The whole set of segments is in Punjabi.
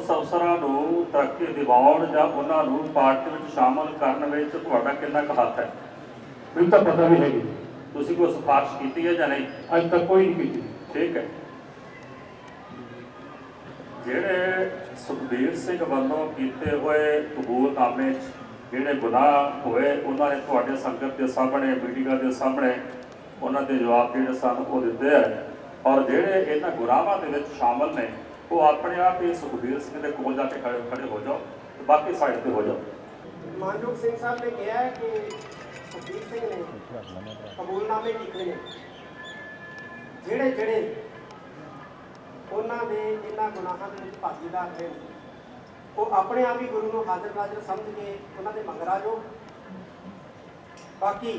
ਪੁਲਿਸ ਅਫਸਰਾਂ ਨੂੰ ਤਰੱਕੀ ਦਿਵਾਉਣ ਜਾਂ ਉਹਨਾਂ ਨੂੰ ਪਾਰਟੀ ਵਿੱਚ ਸ਼ਾਮਲ ਕਰਨ ਵਿੱਚ ਤੁਹਾਡਾ ਕਿੰਨਾ ਕੁ ਹੱਥ ਹੈ? ਮੈਨੂੰ ਤਾਂ ਪਤਾ ਵੀ ਹੈਗੀ। ਤੁਸੀਂ ਕੋਈ ਸਿਫਾਰਿਸ਼ ਕੀਤੀ ਹੈ ਜਾਂ ਨਹੀਂ? ਅੱਜ ਤੱਕ ਕੋਈ ਨਹੀਂ ਕੀਤੀ। ਠੀਕ ਹੈ। ਜਿਹੜੇ ਸੁਖਬੀਰ ਸਿੰਘ ਵੱਲੋਂ ਕੀਤੇ ਹੋਏ ਕਬੂਲਨਾਮੇ 'ਚ ਜਿਹੜੇ ਗੁਨਾਹ ਹੋਏ ਉਹਨਾਂ ਨੇ ਤੁਹਾਡੇ ਸੰਗਤ ਦੇ ਸਾਹਮਣੇ ਮੀਡੀਆ ਦੇ ਸਾਹਮਣੇ ਉਹਨਾਂ ਦੇ ਜਵਾਬ ਜਿਹੜੇ ਸਨ ਉਹ ਦਿੱਤੇ ਹੈ। ਔਰ ਜਿਹੜੇ ਇਹਨਾਂ ਗੁਨਾਹਾਂ ਦੇ ਵਿੱਚ ਸ਼ਾਮਲ ਨੇ ਉਹ ਆਪਣੇ ਆਪ ਹੀ ਸੁਖਬੀਰ ਸਿੰਘ ਦੇ ਕੋਲ ਜਾ ਕੇ ਖੜੇ ਖੜੇ ਹੋ ਜਾਓ ਤੇ ਬਾਕੀ ਸਾਈਡ ਤੇ ਹੋ ਜਾਓ। ਮਾਨਯੋਗ ਸਿੰਘ ਸਾਹਿਬ ਨੇ ਕਿਹਾ ਹੈ ਕਿ ਸੁਖਬੀਰ ਸਿੰਘ ਨੇ ਕਬੂਲਨਾਮੇ ਕੀਤੇ ਨੇ। ਜਿਹੜੇ ਜਿਹੜੇ ਉਹਨਾਂ ਦੇ ਇਹਨਾਂ ਗੁਨਾਹਾਂ ਦੇ ਵਿੱਚ ਭਾਗੀਦਾਰ ਨੇ, ਉਹ ਆਪਣੇ ਆਪ ਹੀ ਗੁਰੂ ਨੂੰ ਹਾਜ਼ਰ ਨਾਜ਼ਰ ਸਮਝ ਕੇ ਉਹਨਾਂ ਦੇ ਮੰਗ ਰਾਜੋ ਬਾਕੀ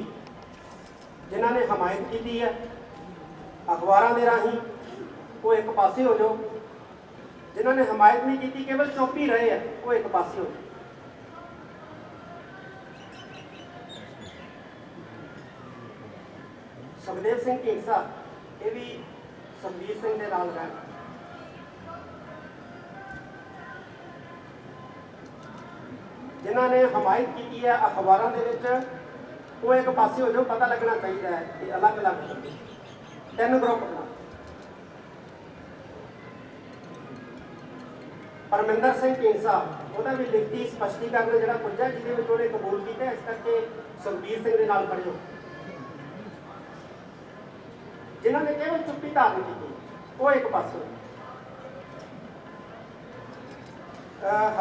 ਜਿਨ੍ਹਾਂ ਨੇ ਹਮਾਇਤ ਕੀਤੀ ਹੈ, ਅਖਬਾਰਾਂ ਦੇ ਰਾਹੀਂ ਉਹ ਇੱਕ ਪਾਸੇ ਹੋ ਜਾਓ। ਜਿਨ੍ਹਾਂ ਨੇ ਹਮਾਇਤ ਨਹੀਂ ਕੀਤੀ ਕੇਵਲ ਚੁੱਪ ਹੀ ਰਹੇ ਆ ਉਹ ਇੱਕ ਪਾਸੇ ਹੋ ਜਾਓ ਸੁਖਦੇਵ ਸਿੰਘ ਢੀਂਡਸਾ ਇਹ ਵੀ ਸੁਖਬੀਰ ਸਿੰਘ ਦੇ ਨਾਲ ਰਹਿਣ ਜਿਨ੍ਹਾਂ ਨੇ ਹਮਾਇਤ ਕੀਤੀ ਹੈ ਅਖਬਾਰਾਂ ਦੇ ਵਿੱਚ ਉਹ ਇੱਕ ਪਾਸੇ ਹੋ ਜਾਓ ਪਤਾ ਲੱਗਣਾ ਚਾਹੀਦਾ ਹੈ ਕਿ ਅਲੱਗ-ਅਲੱਗ ਤਿੰਨ ਗਰੁੱਪ ਪਰਮਿੰਦਰ ਸਿੰਘ ਢੀਂਡਸਾ ਉਹਦਾ ਵੀ ਲਿਖਤੀ ਸਪਸ਼ਟੀਕਰਨ ਜਿਹੜਾ ਪੁੱਜਾ ਜਿਹਦੇ ਵਿੱਚ ਉਹਨੇ ਕਬੂਲ ਕੀਤਾ ਇਸ ਕਰਕੇ ਸੁਖਬੀਰ ਸਿੰਘ ਦੇ ਨਾਲ ਖੜੇ ਹੋ। ਜਿਨ੍ਹਾਂ ਨੇ ਕੇਵਲ ਚੁੱਪੀ ਧਾਰਨ ਕੀਤੀ। ਉਹ ਇੱਕ ਪਾਸੇ।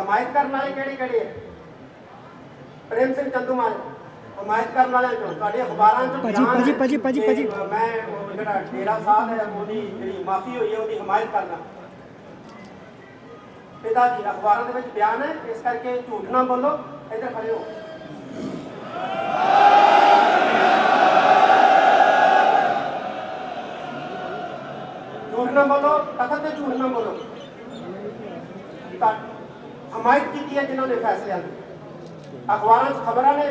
ਹਮਾਇਤ ਕਰਨ ਵਾਲੇ ਕਿਹੜੇ ਕਿਹੜੇ ਹੈ ਪ੍ਰੇਮ ਸਿੰਘ ਚੰਦੂਮਾਲ ਹਮਾਇਤ ਕਰਨ ਵਾਲਿਆਂ ਚੋਂ ਤੁਹਾਡੇ ਅਖਬਾਰਾਂ ਚ ਭਾਜੀ, ਭਾਜੀ, ਭਾਜੀ, ਭਾਜੀ। ਮੈਂ ਜਿਹੜਾ ਡੇਰਾ ਸਾਹਿਬ ਹੈ ਉਹਦੀ ਜਿਹੜੀ ਮਾਫੀ ਹੋਈ ਹੈ ਉਹਦੀ ਹਮਾਇਤ ਕਰਨਾ ਪਿਤਾ ਜੀ ਅਖਬਾਰਾਂ ਦੇ ਵਿੱਚ ਬਿਆਨ ਹੈ, ਇਸ ਕਰਕੇ ਝੂਠ ਨਾ ਬੋਲੋ, ਇੱਧਰ ਖੜੇ ਹੋ। ਝੂਠ ਨਾ ਬੋਲੋ ਤਖਤ ਤੇ ਝੂਠ ਨਾ ਬੋਲੋ। ਤਾਂ ਹਮਾਇਤ ਕੀਤੀ ਹੈ ਜਿਨ੍ਹਾਂ ਨੇ ਫੈਸਲਿਆਂ ਦੀ। ਅਖਬਾਰਾਂ 'ਚ ਖਬਰਾਂ ਨੇ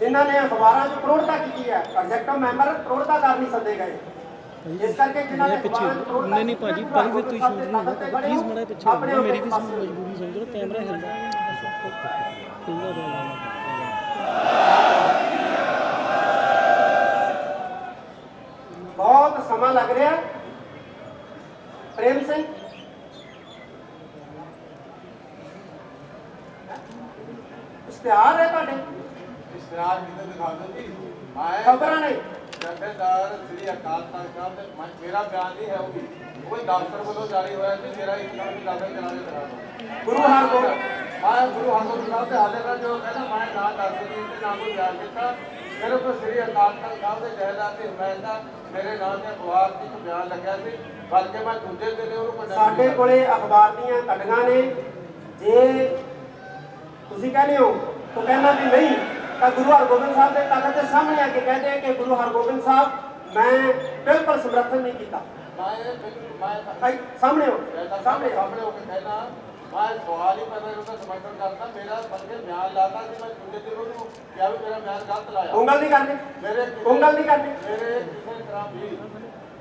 ਜਿਨ੍ਹਾਂ ਨੇ ਅਖਬਾਰਾਂ 'ਚ ਪ੍ਰੋੜਤਾ ਕੀਤੀ ਹੈ ਪ੍ਰੋਜੈਕਟ ਮੈਂਬਰ ਪ੍ਰੋੜਤਾ ਕਰ ਨਹੀਂ ਸੱਦੇ ਗਏ। ਇਸ ਕਰਕੇ ਜਿਨ੍ਹਾਂ ਨੇ ਪਿੱਛੇ ਪ੍ਰੋੜਤਾ ਨਹੀਂ ਨਹੀਂ ਭਾਜੀ ਭਾਜੀ ਫਿਰ ਤੁਸੀਂ ਸ਼ੂਟ ਨਹੀਂ ਹੁੰਦਾ ਪਲੀਜ਼ ਮੜਾ ਪਿੱਛੇ ਹੋ ਮੇਰੀ ਵੀ ਮਜਬੂਰੀ ਸਮਝ ਲਓ ਕੈਮਰਾ ਹਿਲਦਾ ਖੁੱਲਾ ਦੋ ਬਹੁਤ ਸਮਾਂ ਲੱਗ ਰਿਹਾ। ਪ੍ਰੇਮ ਸਿੰਘ? ਇਸ਼ਤਿਹਾਰ ਹੈ ਤੁਹਾਡੇ? ਇਸ਼ਤਿਹਾਰ ਕਿਤੇ ਦਿਖਾ ਦਿਓ ਜੀ ਮੈਂ ਖਬਰਾਂ ਨੇ। ਜਥੇਦਾਰ ਸ੍ਰੀ ਅਕਾਲ ਤਖਤ ਸਾਹਿਬ ਦੇ ਮੈਂ- ਮੇਰਾ ਬਿਆਨ ਨਹੀਂ ਹੈ ਉਹ ਵੀ। ਉਹ ਵੀ ਦਫ਼ਤਰ ਵੱਲੋਂ ਜਾਰੀ ਹੋਇਆ ਸੀ ਮੇਰਾ ਇੱਕ ਨਾਮ ਵੀ ਲਾਗਾ ਕਰਾ ਦੇ ਦਿਖਾ ਦਿਓ। ਗੁਰੂ ਹਰਗੋਬਿੰਦ ਮੈਂ ਗੁਰੂ ਹਰਗੋਬਿੰਦ ਸਾਹਿਬ ਦੇ ਹਾਲੇ ਦਾ ਜੋ ਕਹਿੰਦਾ ਮੈਂ ਨਾ ਦੱਸ ਸਕੀ ਤੇ ਨਾ ਕੋਈ ਬਿਆਨ ਦਿੱਤਾ। ਮੇਰੇ ਕੋਲ ਸ੍ਰੀ ਅਕਾਲ ਤਖਤ ਸਾਹਿਬ ਦੇ ਜਥੇਦਾਰ ਦੀ ਹਮਾਇਤ ਦਾ ਮੇਰੇ ਨਾਮ ਦੇ ਅਖਬਾਰ 'ਚ ਇੱਕ ਬਿਆਨ ਲੱਗਿਆ ਸੀ। ਬਲਕਿ ਮੈਂ ਦੂਜੇ ਦਿਨ ਉਹਨੂੰ ਕੋਈ ਸਾਡੇ ਕੋਲੇ ਅਖਬਾਰ ਦੀਆਂ ਕਟੀਆਂ ਨੇ। ਜੇ ਤੁਸੀਂ ਕਹਿੰਦੇ ਹੋ ਤਾਂ ਕਹਿਣਾ ਵੀ ਨਹੀਂ ਤਾਂ ਗੁਰੂ ਹਰਗੋਬਿੰਦ ਸਾਹਿਬ ਦੇ ਤਖਤ ਦੇ ਸਾਹਮਣੇ ਆ ਕੇ ਕਹਿੰਦੇ ਕਿ ਗੁਰੂ ਹਰਗੋਬਿੰਦ ਸਾਹਿਬ ਮੈਂ ਬਿਲਕੁਲ ਸਮਰਥਨ ਨਹੀਂ ਕੀਤਾ। ਮੈਂ ਸਾਹਮਣੇ ਹੋ। ਸਾਹਮਣੇ ਹੋ। ਕੇ ਕਹਿਣਾ ਮੈਂ ਸਵਾਲ ਹੀ ਮੈਂ ਉਹਦਾ ਸਮਰਥਨ ਕਰਦਾ ਮੇਰਾ ਬਲਕਿ ਬਿਆਨ ਲਾਤਾ ਸੀ ਮੈਂ ਦੂਜੇ ਦਿਨ ਉਹਨੂੰ ਕਿਹਾ ਵੀ ਮੇਰਾ ਬਿਆਨ ਗਲਤ ਲਾਇਆ। ਉਂਗਲ ਨਹੀਂ ਕਰਨੀ। ਮੇਰੇ ਉਂਗਲ ਨਹੀਂ ਕਰਨੀ। ਮੇਰੇ ਕਿਸੇ ਤਰ੍ਹਾਂ ਵੀ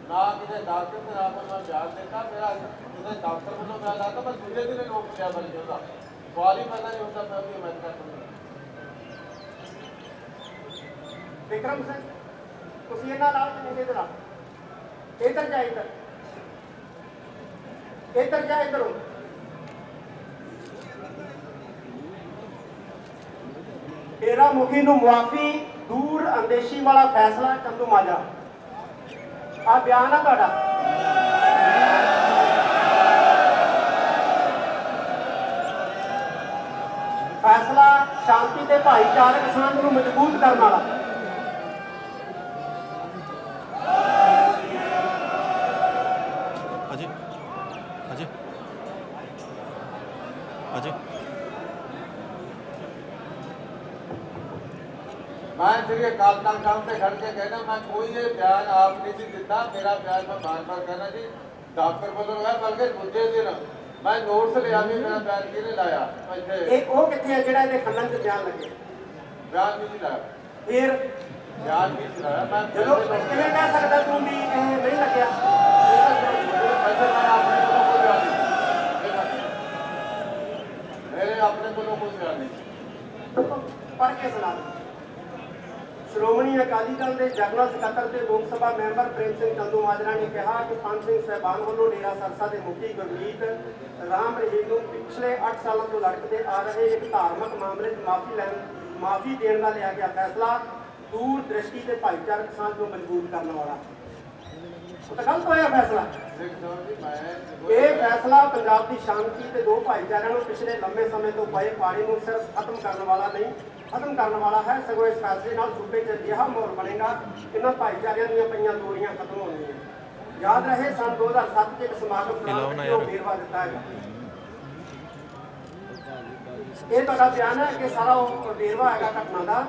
ਨਾ ਕਿਤੇ ਡਾਕਟਰ ਤੇ ਨਾ ਕੋਈ ਮੈਂ ਬਿਆਨ ਦਿੱਤਾ ਮੇਰਾ ਕਿਸੇ ਡਾਕਟਰ ਵੱਲੋਂ ਬਿਆਨ ਲਾਤਾ ਮੈਂ ਦੂਜੇ ਦਿਨ ਹੀ ਨੋਟ ਲਿਆ ਬਲਕਿ ਉਹਦਾ। ਸਵਾਲ ਹੀ ਪੈਦਾ ਨਹੀਂ ਹੁੰਦਾ ਮੈਂ ਵੀ ਮੈਂ ਕਰ ਵਿਕਰਮ ਸਿੰਘ, ਤੁਸੀਂ ਇਹਨਾਂ ਨਾਲ ਤੇ ਮੁੰਡੇ ਦੇ ਨਾਲ। ਇੱਧਰ ਜਾ, ਇੱਧਰ। ਇੱਧਰ ਜਾ, ਇੱਧਰ ਡੇਰਾ ਮੁਖੀ ਨੂੰ ਮੁਆਫੀ, ਦੂਰ ਅੰਦੇਸ਼ੀ ਵਾਲਾ ਫੈਸਲਾ ਚੰਦੂ ਮਾਜਰਾ। ਆ ਬਿਆਨ ਆ ਤੁਹਾਡਾ। ਫੈਸਲਾ ਸ਼ਾਂਤੀ ਤੇ ਭਾਈਚਾਰਕ ਸਾਂਝ ਨੂੰ ਮਜ਼ਬੂਤ ਕਰਨ ਵਾਲਾ। ਮੈਂ ਸ੍ਰੀ ਅਕਾਲ ਤਖਤ ਸਾਹਿਬ ਤੇ ਖੜ ਕੇ ਕਹਿਣਾ ਮੈਂ ਕੋਈ ਇਹ ਬਿਆਨ ਆਪ ਨਹੀਂ ਸੀ ਦਿੱਤਾ ਮੇਰਾ ਬਿਆਨ ਮੈਂ ਬਾਰ-ਬਾਰ ਕਹਿਣਾ ਜੀ ਡਾਕਟਰ ਵੱਲੋਂ ਹੋਇਆ ਬਲਕਿ ਦੂਜੇ ਦਿਨ ਮੈਂ ਨੋਟਸ ਲਿਆ ਵੀ ਮੇਰਾ ਬਿਆਨ ਕਿਹਨੇ ਲਾਇਆ ਇੱਥੇ। ਇਹ ਉਹ ਕਿੱਥੇ ਹੈ ਜਿਹੜਾ ਇਹਦੇ ਖੰਡਨ ਚ ਬਿਆਨ ਲੱਗੇ? ਬਿਆਨ ਨਹੀਂ ਲਾਇਆ। ਫਿਰ ਬਿਆਨ ਨਹੀਂ ਚਲਾਇਆ ਮੈਂ ਜਦੋਂ ਕਿਵੇਂ ਕਹਿ ਸਕਦਾ ਤੂੰ ਵੀ ਇਹ ਨਹੀਂ ਲੱਗਿਆ? ਮੇਰੇ ਆਪਣੇ ਕੋਲੋਂ ਕੋਈ ਬਿਆਨ ਨਹੀਂ। ਪੜ੍ਹ ਕੇ ਸੁਣਾ ਦਿਓ। ਸ਼੍ਰੋਮਣੀ ਅਕਾਲੀ ਦਲ ਦੇ ਜਨਰਲ ਸਕੱਤਰ ਤੇ ਲੋਕ ਸਭਾ ਮੈਂਬਰ ਪ੍ਰੇਮ ਸਿੰਘ ਚੰਦੂ ਮਾਜਰਾ ਨੇ ਕਿਹਾ ਕਿ ਪੰਜ ਸਿੰਘ ਸਹਿਬਾਨ ਵੱਲੋਂ ਡੇਰਾ ਸਰਸਾ ਦੇ ਮੁਖੀ ਗੁਰਮੀਤ ਰਾਮ ਰਹੀਮ ਨੂੰ ਪਿਛਲੇ 8 ਸਾਲਾਂ ਤੋਂ ਲੜਕਦੇ ਆ ਰਹੇ ਇੱਕ ਧਾਰਮਿਕ ਮਾਮਲੇ 'ਚ ਮਾਫੀ ਲੈਣ, ਮਾਫੀ ਦੇਣ ਦਾ ਲਿਆ ਗਿਆ ਫੈਸਲਾ, ਦੂਰ ਦ੍ਰਿਸ਼ਟੀ ਤੇ ਭਾਈਚਾਰਕ ਸਾਂਝ ਨੂੰ ਮਜ਼ਬੂਤ ਕਰਨ ਵਾਲਾ। ਤਾਂ ਗਲਤ ਹੋਇਆ ਫੈਸਲਾ। ਇਹ ਫੈਸਲਾ ਪੰਜਾਬ ਦੀ ਸ਼ਾਂਤੀ ਤੇ ਦੋ ਭਾਈਚਾਰਿਆਂ ਨੂੰ ਪਿਛਲੇ ਲੰਬੇ ਸਮੇਂ ਤੋਂ ਪਏ ਪਾਣੀ ਨੂੰ ਸਿਰਫ ਖਤਮ ਕਰਨ ਵਾਲਾ ਨਹੀਂ ਖਤਮ ਕਰਨ ਵਾਲਾ ਹੈ। ਸਗੋਂ ਇਸ ਫੈਸਲੇ ਨਾਲ ਸੂਬੇ 'ਚ ਅਜਿਹਾ ਮਾਹੌਲ ਬਣੇਗਾ ਇਹਨਾਂ ਭਾਈਚਾਰਿਆਂ ਦੀਆਂ ਪਈਆਂ ਦੂਰੀਆਂ ਖਤਮ ਹੋਣਗੀਆਂ। ਯਾਦ ਰਹੇ ਸਨ 2007 'ਚ ਇੱਕ ਸਮਾਗਮ ਦੌਰਾਨ ਜੋ ਵੇਰਵਾ ਦਿੱਤਾ ਹੈ ਇਹ ਤੁਹਾਡਾ ਬਿਆਨ ਹੈ ਕਿ ਸਾਰਾ ਉਹ ਵੇਰਵਾ ਹੈਗਾ ਘਟਨਾ ਦਾ।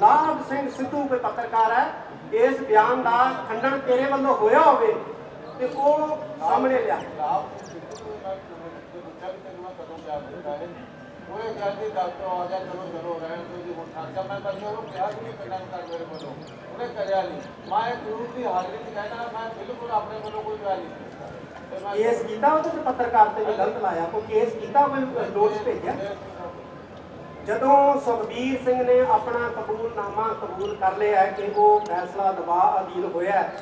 ਲਾਭ ਸਿੰਘ ਸਿੱਧੂ ਕੋਈ ਪੱਤਰਕਾਰ ਹੈ ਇਸ ਬਿਆਨ ਦਾ ਖੰਡਨ ਤੇਰੇ ਵੱਲੋਂ ਹੋਇਆ ਹੋਵੇ ਤੇ ਉਹ ਸਾਹਮਣੇ ਲਿਆ? ਸਿੱਧੂ ਕਦੋਂ ਬਿਆਨ ਦਿੱਤਾ ਹੈ? ਉਹਨੇ ਕਿਹਾ ਜੀ ਡਾਕਟਰ ਆ ਜਾ ਚਲੋ ਚਲੋ ਰਹਿਣ ਤੋਂ ਜੀ ਹੁਣ ਠਾਕਾ ਮੈਂ ਪਰ ਉਹਨੂੰ ਕਿਹਾ ਕਿ ਕੰਡਾ ਕਰ ਮੇਰੇ ਵੱਲੋਂ। ਉਹਨੇ ਕਰਿਆ ਨਹੀਂ। ਮੈਂ ਗੁਰੂ ਦੀ ਹਾਜ਼ਰੀ 'ਚ ਕਹਿਣਾ ਮੈਂ ਬਿਲਕੁਲ ਆਪਣੇ ਵੱਲੋਂ ਕੋਈ ਬਿਆਨ ਨਹੀਂ। ਦਿੱਤਾ ਤੇ ਮੈਂ ਕੇਸ ਕੀਤਾ ਉਹਦੇ ਤੇ ਪੱਤਰਕਾਰ ਤੇ ਵੀ ਗਲਤ ਲਾਇਆ ਕੋਈ ਕੇਸ ਕੀਤਾ ਕੋਈ ਨੋਟਿਸ ਭੇਜਿਆ? ਜਦੋਂ ਸੁਖਬੀਰ ਸਿੰਘ ਨੇ ਆਪਣਾ ਕਬੂਲਨਾਮਾ ਕਬੂਲ ਕਰ ਲਿਆ ਹੈ ਕਿ ਉਹ ਫੈਸਲਾ ਦਬਾਅ ਅਧੀਨ ਹੋਇਆ ਹੈ,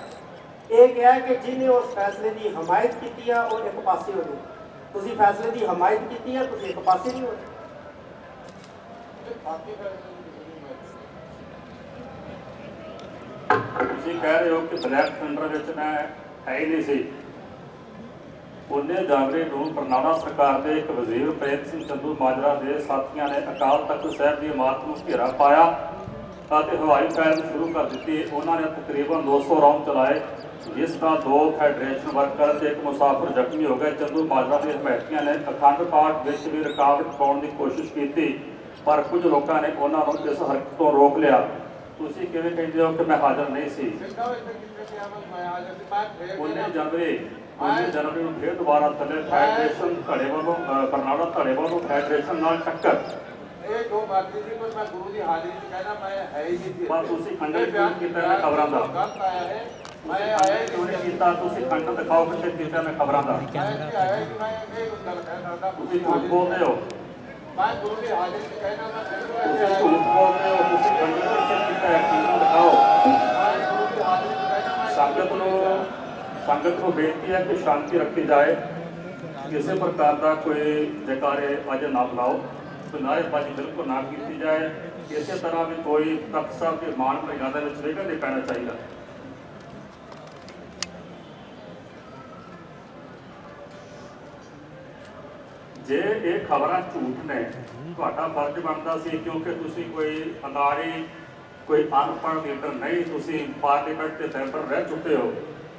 ਇਹ ਕਿਹਾ ਕਿ ਜਿਹਨੇ ਉਸ ਫੈਸਲੇ ਦੀ ਹਮਾਇਤ ਕੀਤੀ ਆ ਉਹ ਇੱਕ ਪਾਸੇ ਹੋ ਜਾਓ ਤੁਸੀਂ ਫੈਸਲੇ ਦੀ ਹਮਾਇਤ ਕੀਤੀ ਆ ਤੁਸੀਂ ਇੱਕ ਪਾਸੇ ਨਹੀਂ ਹੋ ਤੁਸੀਂ ਕਹਿ ਰਹੇ ਹੋ ਕਿ ਬਲੈਕ ਥੰਡਰ ਵਿੱਚ ਮੈਂ ਹੈ ਹੀ ਨਹੀਂ ਸੀ। ਉਹਨੇ ਜਾਗਰੇ ਨੂੰ ਬਰਨਾਲਾ ਸਰਕਾਰ ਦੇ ਇੱਕ ਵਜ਼ੀਰ, ਪ੍ਰੇਮ ਸਿੰਘ ਚੰਦੂ ਮਾਜਰਾ ਦੇ ਸਾਥੀਆਂ ਨੇ ਅਕਾਲ ਤਖਤ ਸਾਹਿਬ ਦੀ ਇਮਾਰਤ ਨੂੰ ਘੇਰਾ ਪਾਇਆ ਅਤੇ ਹਵਾਈ ਫਾਇਰ ਸ਼ੁਰੂ ਕਰ ਦਿੱਤੀ। ਉਹਨਾਂ ਨੇ ਤਕਰੀਬਨ 200 ਰਾਉਂਡ ਚਲਾਏ, ਜਿਸ ਦਾ ਦੋ ਫੈਡਰੇਸ਼ਨ ਵਰਕਰ ਤੇ ਇੱਕ ਮੁਸਾਫਰ ਜ਼ਖਮੀ ਹੋ ਗਏ। ਚੰਦੂ ਮਾਜਰਾ ਦੇ ਹਮਾਇਤੀਆਂ ਨੇ ਅਖੰਡ ਪਾਠ ਵਿੱਚ ਵੀ ਰੁਕਾਵਟ ਪਾਉਣ ਦੀ ਕੋਸ਼ਿਸ਼ ਕੀਤੀ। ਪਰ ਕੁਝ ਲੋਕਾਂ ਨੇ ਉਹਨਾਂ ਨੂੰ ਇਸ ਹਰਕਤ ਤੋਂ ਰੋਕ ਲਿਆ। ਤੁਸੀਂ ਕਿਵੇਂ ਕਹਿੰਦੇ ਹੋ ਕਿ ਮੈਂ ਹਾਜ਼ਰ ਨਹੀਂ ਸੀ? ਮੈਂ ਆ ਜਾਂਦੀ ਮੈਂ ਫੇਰ ਉਹਨੇ ਕਿਹਾ- ਜਨਵਰੀ ਉਹਨੇ ਜਨਵਰੀ ਨੂੰ ਫੇਰ ਦੁਬਾਰਾ ਥੱਲੇ ਫੈਡਰੇਸ਼ਨ ਧੜੇ ਵੱਲੋਂ ਅ, ਬਰਨਾਲਾ ਧੜੇ ਵੱਲੋਂ ਫੈਡਰੇਸ਼ਨ ਨਾਲ ਟੱਕਰ। ਇਹ ਦੋ ਬਾਤੀ ਸੀ ਪਰ ਮੈਂ ਗੁਰੂ ਦੀ ਹਾਜ਼ਰੀ 'ਚ ਕਹਿਣਾ ਮੈਂ ਹੈ ਹੀ ਨਹੀਂ ਸੀ। ਪਰ ਤੁਸੀਂ ਖੰਡਨ ਇਹ ਬਿਆਨ ਕੀਤਾ ਇਹਨਾਂ ਖਬਰਾਂ ਦਾ। ਗਲਤ ਆਇਆ ਹੈ ਮੈਂ ਆਇਆ ਹੀ ਕਿਉਂ ਨਹੀਂ ਕੀਤਾ? ਤੁਸੀਂ ਖੰਡ ਦਿਖਾਓ ਕਿੱਥੇ ਕੀਤਾ ਮੈਂ ਖਬਰਾਂ ਦਾ। ਮੈਂ ਆਇਆ ਕਿ ਮੈਂ ਇਹ ਗੱਲ ਕਹਿ ਸਕਦਾ। ਤੁਸੀਂ ਬੋਲਦੇ ਹੋ। ਮੈਂ ਗੁਰੂ ਦੀ ਹਾਜ਼ਰੀ 'ਚ ਕਹਿਣਾ ਮੈਂ ਬਿਲਕੁਲ ਇੱਥੇ ਤੁਸੀਂ ਆਇਆ ਝੂਠ ਹੀ ਬੋਲਦੇ ਹੋ ਤੁਸੀਂ ਖੰਡ ਕਿੱਥੇ ਕੀਤਾ ਹੈ ਕਿਉਂ ਦਿਖਾਓ ਮੈਂ ਗੁਰੂ ਦੀ ਹਾਜ਼ਰੀ ਸੰਗਤ ਨੂੰ ਸੰਗਤ ਨੂੰ ਬੇਨਤੀ ਹੈ ਕਿ ਸ਼ਾਂਤੀ ਰੱਖੀ ਜਾਏ ਕਿਸੇ ਪ੍ਰਕਾਰ ਦਾ ਕੋਈ ਜਕਾਰੇ ਅੱਜ ਨਾ ਬੁਲਾਓ ਕੋਈ ਨਾਅਰੇਬਾਜ਼ੀ ਬਿਲਕੁਲ ਨਾ ਕੀਤੀ ਜਾਏ ਕਿਸੇ ਤਰ੍ਹਾਂ ਵੀ ਕੋਈ ਤਖਤ ਸਾਹਿਬ ਦੇ ਮਾਣ ਮਰਿਆਦਾ ਵਿੱਚ ਵਿਘਨ ਨਹੀਂ ਪੈਣਾ ਚਾਹੀਦਾ ਜੇ ਇਹ ਖਬਰਾਂ ਝੂਠ ਨੇ, ਤੁਹਾਡਾ ਫਰਜ਼ ਬਣਦਾ ਸੀ ਕਿਉਂਕਿ ਤੁਸੀਂ ਕੋਈ ਅਨਾੜੀ ਕੋਈ ਅਨਪੜ੍ਹ ਲੀਡਰ ਨਹੀਂ, ਤੁਸੀਂ ਪਾਰਲੀਮੈਂਟ ਦੇ ਮੈਂਬਰ ਰਹਿ ਚੁੱਕੇ ਹੋ।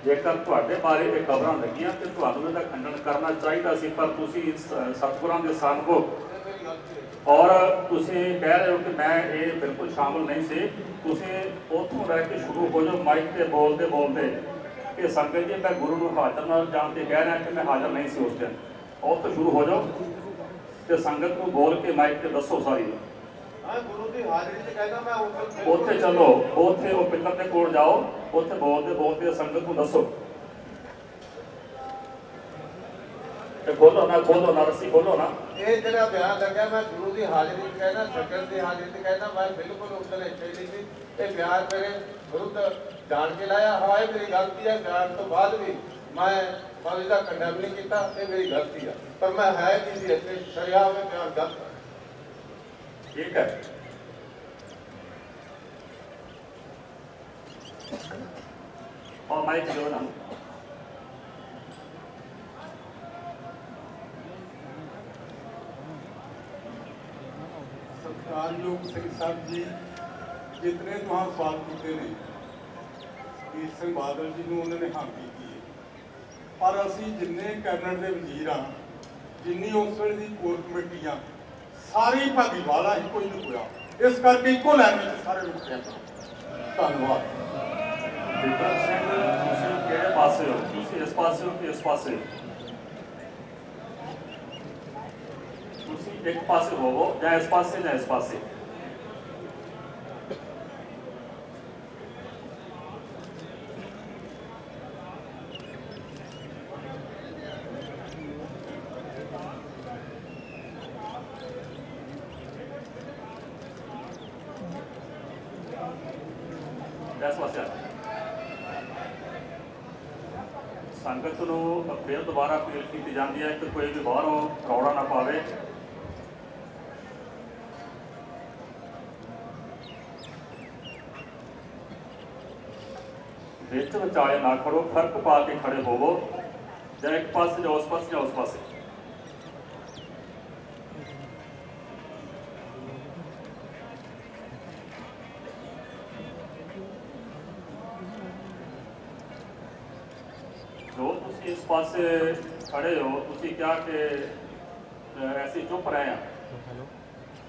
ਜੇਕਰ ਤੁਹਾਡੇ ਬਾਰੇ ਇਹ ਖਬਰਾਂ ਲੱਗੀਆਂ ਤੇ ਤੁਹਾਨੂੰ ਇਹਦਾ ਖੰਡਨ ਕਰਨਾ ਚਾਹੀਦਾ ਸੀ, ਪਰ ਤੁਸੀਂ ਸਤਿਗੁਰਾਂ ਦੇ ਸਾਨਭੋ ਔਰ ਤੁਸੀਂ ਕਹਿ ਰਹੇ ਹੋ ਕਿ ਮੈਂ ਇਹ ਬਿਲਕੁਲ ਸ਼ਾਮਲ ਨਹੀਂ ਸੀ। ਤੁਸੀਂ ਉੱਥੋਂ ਰਹਿ ਕੇ ਸ਼ੁਰੂ ਹੋ ਜਾਓ ਮਾਈਕ ਤੇ ਬੋਲਦੇ ਬੋਲਦੇ ਕਿ ਸੰਗਤ ਜੀ, ਮੈਂ ਗੁਰੂ ਨੂੰ ਹਾਜ਼ਰ ਨਾਲ ਜਾਣ ਤੇ ਕਹਿ ਰਿਹਾ ਕਿ ਮੈਂ ਹਾਜ਼ਰ ਨਹੀਂ ਸੀ ਉਸ ਦਿਨ। ਉੱਥੋਂ ਸ਼ੁਰੂ ਹੋ ਜਾਓ ਤੇ ਸੰਗਤ ਨੂੰ ਬੋਲ ਕੇ ਮਾਈਕ ਤੇ ਦੱਸੋ ਸਾਰੀ। ਮੈਂ ਗੁਰੂ ਦੀ ਹਾਜ਼ਰੀ 'ਚ ਕਹਿਣਾ ਮੈਂ ਉੱਥੇ ਚੱਲੋ ਉੱਥੇ ਉਹ ਪਿੱਲਰ ਦੇ ਕੋਲ ਜਾਓ ਉੱਥੇ ਬੋਲਦੇ ਬੋਲਦੇ ਸੰਗਤ ਨੂੰ ਦੱਸੋ। ਤੇ ਖੋਲੋ ਨਾ ਖੋਲੋ ਨਾ ਰੱਸੀ ਖੋਲੋ ਨਾ। ਇਹ ਜਿਹੜਾ ਬਿਆਨ ਲੱਗਿਆ ਮੈਂ ਗੁਰੂ ਦੀ ਹਾਜ਼ਰੀ 'ਚ ਕਹਿਣਾ ਸ਼ਕਰ ਦੀ ਹਾਜ਼ਰੀ 'ਚ ਕਹਿਣਾ ਮੈਂ ਬਿਲਕੁਲ ਉਸ ਦਿਨ ਇੱਥੇ ਨਹੀਂ ਸੀ। ਇਹ ਬਿਆਨ ਮੇਰੇ ਵਿਰੁੱਧ ਜਾਣ ਕੇ ਲਾਇਆ। ਹਾਏ ਮੇਰੀ ਗਲਤੀ ਹੈ ਬਿਆਨ ਤੋਂ ਬਾਅਦ ਵੀ ਮੈਂ ਕਾਲਜ ਦਾ ਕੰਡੈਮ ਨਹੀਂ ਕੀਤਾ ਇਹ ਮੇਰੀ ਗਲਤੀ ਆ। ਪਰ ਮੈਂ ਹੈ ਨਹੀਂ ਸੀ ਇੱਥੇ ਸ਼ਰਿਆ ਵਿੱਚ ਬਿਆਨ ਗਲਤ। ਠੀਕ ਹੈ? ਔਰ ਮਾਈਕ ਦਿਓ ਨਾ। ਸਤਿਕਾਰਯੋਗ ਸਿੰਘ ਸਾਹਿਬ ਜੀ ਜਿਤਨੇ ਤੁਹਾਨੂੰ ਸਵਾਲ ਕੀਤੇ ਨੇ ਵੀਰ ਸਿੰਘ ਬਾਦਲ ਜੀ ਨੂੰ ਉਹਨਾਂ ਨੇ ਹਾਂ ਕੀਤੀ ਹੈ ਪਰ ਅਸੀਂ ਜਿੰਨੇ ਕੈਬਨਿਟ ਦੇ ਵਜ਼ੀਰ ਆ ਜਿੰਨੀ ਉਸ ਵੇਲੇ ਦੀ ਕੋਰ ਕਮੇਟੀਆਂ ਸਾਰੀ ਭਾਗੀਵਾਲਾ ਹੀ ਕੋਈ ਨਹੀਂ ਹੋਇਆ ਇਸ ਕਰਕੇ ਇੱਕੋ ਲਾਈਨ ਵਿੱਚ ਸਾਰੇ ਲੋਕ ਕਹਿੰਦੇ ਧੰਨਵਾਦ। ਵਿਕਰਮ ਸਿੰਘ ਤੁਸੀਂ ਕਿਹੜੇ ਪਾਸੇ ਹੋ? ਤੁਸੀਂ ਇਸ ਪਾਸੇ ਹੋ ਕਿ ਇਸ ਪਾਸੇ? ਤੁਸੀਂ ਇੱਕ ਪਾਸੇ ਹੋਵੋ ਜਾਂ ਇਸ ਪਾਸੇ ਜਾਂ ਇਸ ਪਾਸੇ? ਇਸ ਵਾਸਤੇ ਸੰਗਤ ਨੂੰ ਫਿਰ ਦੁਬਾਰਾ ਅਪੀਲ ਕੀਤੀ ਜਾਂਦੀ ਹੈ ਕਿ ਕੋਈ ਵੀ ਬਾਹਰੋਂ ਰੌਲਾ ਨਾ ਪਾਵੇ। ਵਿੱਚ ਵਿਚਾਲੇ ਨਾ ਖੜੋ, ਫ਼ਰਕ ਪਾ ਕੇ ਖੜੇ ਹੋਵੋ। ਜਾਂ ਇੱਕ ਪਾਸੇ ਜਾਂ ਉਸ ਪਾਸੇ ਜਾਂ ਉਸ ਪਾਸੇ ਜੋ ਤੁਸੀਂ ਇਸ ਪਾਸੇ ਖੜੇ ਹੋ ਤੁਸੀਂ ਕਿਹਾ ਕਿ ਅਹ, ਅਸੀਂ ਚੁੱਪ ਰਹੇ ਹਾਂ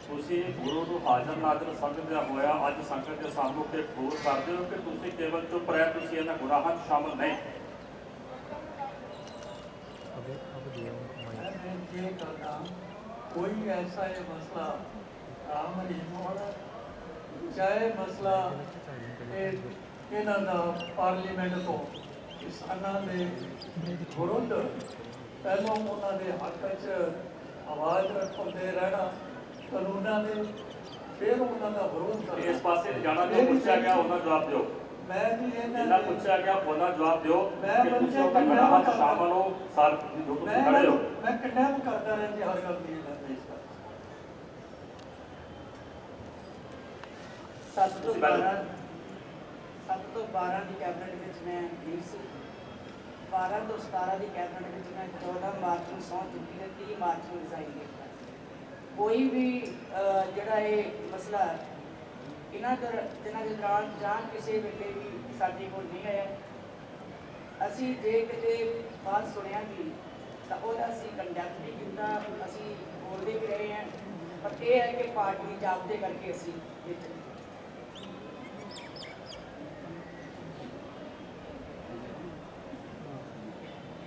ਤੁਸੀਂ ਗੁਰੂ ਨੂੰ ਹਾਜ਼ਰ ਨਾਜ਼ਰ ਸਮਝਦਿਆਂ ਹੋਇਆ ਅੱਜ ਸੰਗਤ ਦੇ ਸਾਹਮਣੇ ਤੇ ਪ੍ਰੂਵ ਕਰਦੇ ਹੋ ਕਿ ਤੁਸੀਂ ਕੇਵਲ ਚੁੱਪ ਰਹੇ ਤੁਸੀਂ ਇਹਨਾਂ ਗੁਨਾਹਾਂ 'ਚ ਸ਼ਾਮਲ ਨਹੀਂ मैं ये करता कोई ऐसा ये मसला राम रिमोहन ਚਾਹੇ ਮਸਲਾ ਇਹ ਇਹਨਾਂ ਦਾ ਪਾਰਲੀਮੈਂਟ ਤੋਂ ਕਿਸਾਨਾਂ ਦੇ ਵਿਰੁੱਧ ਪਹਿਲਾਂ ਉਹਨਾਂ ਦੇ ਹੱਕ 'ਚ ਆਵਾਜ਼ ਰੱਖਦੇ ਰਹਿਣਾ ਕਾਨੂੰਨਾਂ ਦੇ ਫਿਰ ਉਹਨਾਂ ਦਾ ਵਿਰੋਧ ਇਸ ਕਰਨਾ ਪਾਸੇ ਜਾਣਾ ਜੋ ਪੁੱਛਿਆ ਗਿਆ ਉਹਨਾਂ ਜਵਾਬ ਦਿਓ। ਮੈਂ ਵੀ ਇਹਨਾਂ ਦੇ- ਪੁੱਛਿਆ ਗਿਆ ਉਹਨਾਂ ਜਵਾਬ ਦਿਓ ਮੈਂ ਬੱਚੇ ਗੁਨਾਹਾਂ 'ਚ। ਸ਼ਾਮਲ ਹੋ ਸਰ ਜੋ ਤੁਸੀਂ ਖੜੇ ਹੋ। ਮੈਂ ਕੰਡੈਮ ਕਰਦਾ ਰਿਹਾ ਜੀ ਹਰ ਗੱਲ ਦੀ ਇਹਨਾਂ ਦੇ ਇਸ ਕਰਕੇ ਸੱਤ ਤੋਂ ਤੁਸੀਂ 12 ਦੀ ਕੈਬਨਿਟ ਵਿੱਚ ਮੈਂ ਗਈ ਸੀ। 12 ਤੋਂ 17 ਦੀ ਕੈਬਨਿਟ ਵਿੱਚ ਮੈਂ 14 ਮਾਰਚ ਨੂੰ ਸਹੁੰ ਚੁੱਕੀ ਤੇ 30 ਮਾਰਚ ਨੂੰ ਰਿਜ਼ਾਈਨ ਦੇ ਕੋਈ ਵੀ ਜਿਹੜਾ ਇਹ ਮਸਲਾ ਇਹਨਾਂ ਦਰ ਦਿਨਾਂ ਦੇ ਦੌਰਾਨ ਜਾਂ ਕਿਸੇ ਵੇਲੇ ਵੀ ਸਾਡੇ ਕੋਲ ਨਹੀਂ ਆਇਆ। ਅਸੀਂ ਜੇ ਕਿਤੇ ਬਾਤ ਸੁਣਿਆ ਵੀ ਤਾਂ ਉਹਦਾ ਅਸੀਂ ਕੰਡੈਕਟ ਵੀ ਕੀਤਾ, ਅਸੀਂ ਬੋਲਦੇ ਵੀ ਰਹੇ ਹਾਂ। ਪਰ ਇਹ ਹੈ ਕਿ ਪਾਰਟੀ ਦੇ ਕਰਕੇ ਅਸੀਂ ਵਿੱਚ ਹਾਂ, ਬੋਲੋ ਬੋਲੋ ਬੋਲੋ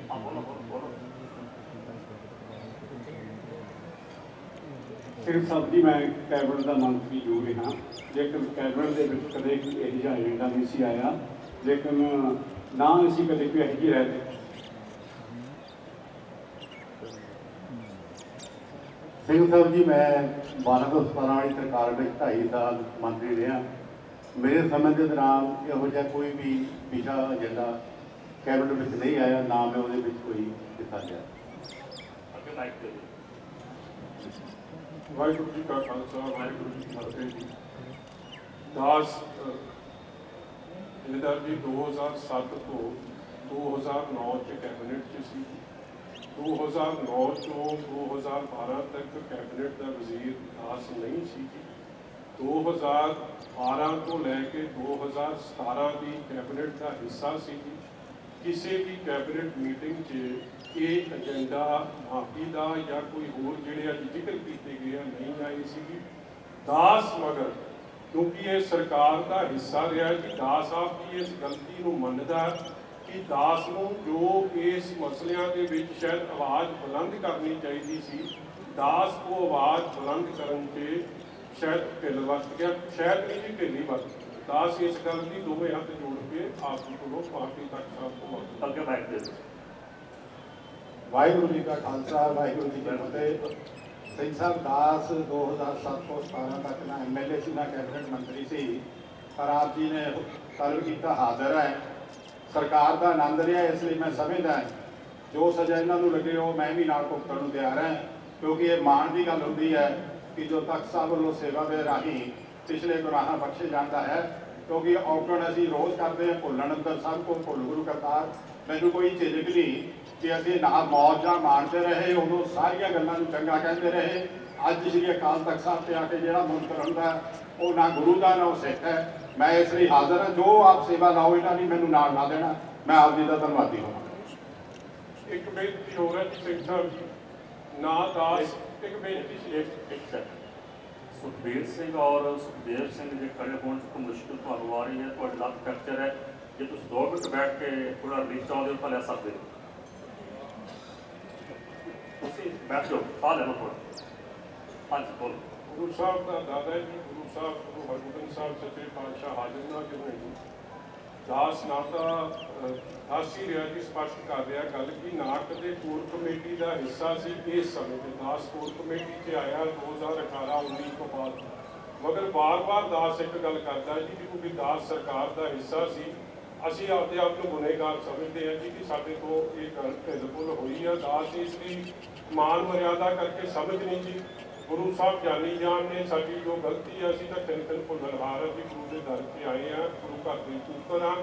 ਸਿਰਫ ਸਾਹਿਬ ਜੀ ਮੈਂ ਕੈਬਨਿਟ ਦਾ ਮੰਤਰੀ ਜੋ ਰਿਹਾ, ਲੇਕਿਨ ਕੈਬਨਿਟ ਦੇ ਵਿੱਚ ਕਦੇ ਵੀ ਇਹੋ ਜਿਹਾ ਏਜੰਡਾ ਨਹੀਂ ਸੀ ਆਇਆ, ਲੇਕਿਨ ਨਾ ਅਸੀਂ ਕਦੇ ਕੋਈ ਇਹੋ ਜਿਹੀ ਰਹਿ ਸਿੰਘ ਸਾਹਿਬ ਜੀ, ਮੈਂ 12 ਤੋਂ 17 ਵਾਲੀ ਸਰਕਾਰ ਵਿੱਚ 2.5 ਸਾਲ ਮੰਤਰੀ ਰਿਹਾ। ਮੇਰੇ ਸਮੇਂ ਦੇ ਦੌਰਾਨ ਇਹੋ ਜਿਹਾ ਕੋਈ ਵੀ ਵਿਸ਼ਾ ਏਜੰਡਾ ਕੈਬਨਿਟ ਵਿੱਚ ਨਹੀਂ ਆਇਆ ਨਾ ਮੈਂ ਉਹਦੇ ਵਿੱਚ ਕੋਈ ਹਿੱਸਾ ਲਿਆ। ਅੱਗੇ ਮਾਈਕ ਦੇ ਦਿਓ। ਵਾਹਿਗੁਰੂ ਜੀ ਕਾ ਖਾਲਸਾ ਵਾਹਿਗੁਰੂ ਜੀ ਕੀ ਫਤਿਹ ਜੀ। ਦਾਸ ਇਹਦਾ ਜੀ 2007 ਤੋਂ 2009 ਚ ਕੈਬਨਿਟ ਚ ਸੀ। 2009 ਤੋਂ 2012 ਤੱਕ ਕੈਬਨਿਟ ਦਾ ਵਜ਼ੀਰ ਦਾਸ ਨਹੀਂ ਸੀ ਜੀ। 2012 ਤੋਂ ਲੈ ਕੇ 2017 ਦੀ ਕੈਬਨਿਟ ਦਾ ਹਿੱਸਾ ਸੀ ਜੀ। ਕਿਸੇ ਵੀ ਕੈਬਨਿਟ ਮੀਟਿੰਗ 'ਚ ਇਹ ਏਜੰਡਾ ਮਾਫੀ ਦਾ ਜਾਂ ਕੋਈ ਹੋਰ ਜਿਹੜੇ ਅੱਜ ਜ਼ਿਕਰ ਕੀਤੇ ਗਏ ਆ ਨਹੀਂ ਆਏ ਸੀ ਦਾਸ ਮਗਰ, ਕਿਉਂਕਿ ਇਹ ਸਰਕਾਰ ਦਾ ਹਿੱਸਾ ਰਿਹਾ ਕਿ ਦਾਸ ਆਪ ਵੀ ਇਸ ਗਲਤੀ ਨੂੰ ਮੰਨਦਾ ਕਿ ਦਾਸ ਨੂੰ ਜੋ ਇਸ ਮਸਲਿਆਂ ਦੇ ਵਿੱਚ ਸ਼ਾਇਦ ਆਵਾਜ਼ ਬੁਲੰਦ ਕਰਨੀ ਚਾਹੀਦੀ ਸੀ, ਦਾਸ ਉਹ ਆਵਾਜ਼ ਬੁਲੰਦ ਕਰਨ 'ਤੇ ਸ਼ਾਇਦ ਢਿੱਲ ਵਰਤ ਗਿਆ, ਸ਼ਾਇਦ ਨਹੀਂ ਜੀ ਢਿੱਲੀ ਵਰਤ ਦਾਸ ਇਸ ਗੱਲ ਦੀ ਦੋਵੇਂ ਹੱਥ ਜੋੜ ਕੇ ਆਪ ਜੀ ਕੋਲੋਂ ਪਾਰਟੀ ਤੱਕ ਸਾਹਿਬ ਤੋਂ ਅੱਗੇ ਮਾਈਕ ਦੇ ਵਾਹਿਗੁਰੂ ਜੀ ਕਾ ਖਾਲਸਾ। ਵਾਹਿਗੁਰੂ ਜੀ ਕੀ ਫਤਿਹ। ਸਿੰਘ ਸਾਹਿਬ ਦਾਸ 2007 ਤੋਂ 17 ਤੱਕ ਨਾ ਐਮਐਲਏ ਸੀ ਨਾ ਕੈਬਨਿਟ ਮੰਤਰੀ ਸੀ ਪਰ ਆਪ ਜੀ ਨੇ ਤਲਬ ਕੀਤਾ ਹਾਜ਼ਰ ਹੈ। ਸਰਕਾਰ ਦਾ ਆਨੰਦ ਲਿਆ ਇਸ ਲਈ ਮੈਂ ਸਮਝਦਾ ਜੋ ਸਜ਼ਾ ਇਹਨਾਂ ਨੂੰ ਲੱਗੇ ਉਹ ਮੈਂ ਵੀ ਨਾਲ ਭੁਗਤਣ ਨੂੰ ਤਿਆਰ ਹਾਂ ਕਿਉਂਕਿ ਇਹ ਮਾਣ ਦੀ ਗੱਲ ਹੁੰਦੀ ਹੈ ਕਿ ਜੋ ਤਖਤ ਸਾਹਿਬ ਵੱਲੋਂ ਸੇਵਾ ਦੇ ਰਾਹੀਂ ਪਿਛਲੇ ਗੁਨਾਹਾਂ ਬਖਸ਼ੇ ਜਾਂਦਾ ਹੈ, ਕਿਉਂਕਿ ਔਗਣ ਅਸੀਂ ਰੋਜ਼ ਕਰਦੇ ਹਾਂ, ਭੁੱਲਣ ਅੰਦਰ ਸਭ ਕੋ ਭੁੱਲ ਗੁਰੂ ਕਰਤਾਰ। ਮੈਨੂੰ ਕੋਈ ਝਿਜਕ ਨਹੀਂ ਕਿ ਅਸੀਂ ਨਾ ਮੌਜਾਂ ਮਾਣਦੇ ਰਹੇ, ਉਦੋਂ ਸਾਰੀਆਂ ਗੱਲਾਂ ਨੂੰ ਚੰਗਾ ਕਹਿੰਦੇ ਰਹੇ। ਅੱਜ ਸ੍ਰੀ ਅਕਾਲ ਤਖਤ ਸਾਹਿਬ ਤੇ ਆ ਕੇ ਜਿਹੜਾ ਮੰਤਰ ਹੁੰਦਾ ਉਹ ਨਾ ਗੁਰੂ ਦਾ, ਨਾ ਉਹ ਸਿੱਖ ਹੈ। ਮੈਂ ਇਸ ਲਈ ਹਾਜ਼ਰ ਹਾਂ, ਜੋ ਆਪ ਸੇਵਾ ਲਾਓ, ਇਹਨਾਂ ਦੀ ਮੈਨੂੰ ਨਾਲ ਨਾ ਦੇਣਾ। ਮੈਂ ਆਪ ਜੀ ਦਾ ਧੰਨਵਾਦੀ ਹਾਂ ਇੱਕ ਬੇਨਤੀ ਹੋ ਰਿਹਾ ਜੀ ਸਾਹਿਬ ਜੀ ਨਾ ਦਾਸ, ਇੱਕ ਬੇਨਤੀ ਸੀ, ਇੱਕ ਇੱਕ ਸੁਖਬੀਰ ਸਿੰਘ ਔਰ ਸੁਖਦੇਵ ਸਿੰਘ ਜੇ ਖੜੇ ਹੋਣ 'ਚ ਕੋਈ ਤੁਹਾਨੂੰ ਆ ਰਹੀ ਹੈ? ਤੁਹਾਡੇ ਲੱਤ ਫ੍ਰੈਕਚਰ ਹੈ। ਜੇ ਤੁਸੀਂ ਦੋ ਮਿੰਟ ਬੈਠ ਕੇ ਥੋੜਾ ਰਿਲੀਫ ਚਾਹੁੰਦੇ ਹੋ ਤਾਂ ਲੈ ਸਕਦੇ ਹੋ। ਤੁਸੀਂ ਬੈਠ ਜਾਓ, ਸਾਹ ਲੈ ਲਓ ਥੋੜਾ ਹਾਂਜੀ, ਬੋਲੋ। ਗੁਰੂ ਸਾਹਿਬ ਦਾ ਦਾਦਾ ਹੈ ਜੀ। ਗੁਰੂ ਸਾਹਿਬ, ਗੁਰੂ ਹਰਗੋਬਿੰਦ ਸਾਹਿਬ ਸੱਚੇ ਪਾਤਸ਼ਾਹ ਹਾਜ਼ਰ ਨਾ ਕਿਉਂ ਨਹੀਂ ਦਾਸ ਨਾ ਤਾਂ ਅਹ, ਦਾਸੀ ਰਿਹਾ ਜੀ ਸਪਸ਼ਟ ਕਰ ਰਿਹਾ ਗੱਲ ਕਿ ਨਾਕ ਦੇ ਕੋਰ ਕਮੇਟੀ ਦਾ ਹਿੱਸਾ ਸੀ ਇਸ ਸਮੇਂ ਤੇ। ਦਾਸ ਕੋਰ ਕਮੇਟੀ 'ਚ ਆਇਆ 2018 19 ਤੋਂ ਬਾਅਦ। ਮਗਰ ਬਾਰ-ਬਾਰ ਦਾਸ ਇੱਕ ਗੱਲ ਕਰਦਾ ਜੀ ਕਿਉਂਕਿ ਦਾਸ ਸਰਕਾਰ ਦਾ ਹਿੱਸਾ ਸੀ ਅਸੀਂ ਆਪਦੇ ਆਪ ਨੂੰ ਗੁਨੇਗਾਰ ਸਮਝਦੇ ਹਾਂ ਜੀ ਕਿ ਸਾਡੇ ਤੋਂ ਇਹ ਗੱਲ ਢਿੱਲ ਹੋਈ ਆ। ਦਾਸ ਇਸ ਦੀ ਮਾਨ ਮਰਿਆਦਾ ਕਰਕੇ ਸਮਝ ਨਹੀਂ ਜੀ ਗੁਰੂ ਸਾਹਿਬ ਜਾਨੀ ਜਾਨ ਨੇ ਸਾਡੀ ਜੋ ਗਲਤੀ ਆ ਅਸੀਂ ਤਾਂ ਤਿੰਨ ਤਿੰਨ ਭੁੱਲਣਹਾਰ ਆ ਵੀ ਗੁਰੂ ਦੇ ਦਰ ਤੇ ਆਏ ਆ ਗੁਰੂ ਘਰ ਦੇ ਕੂਕਰ ਆ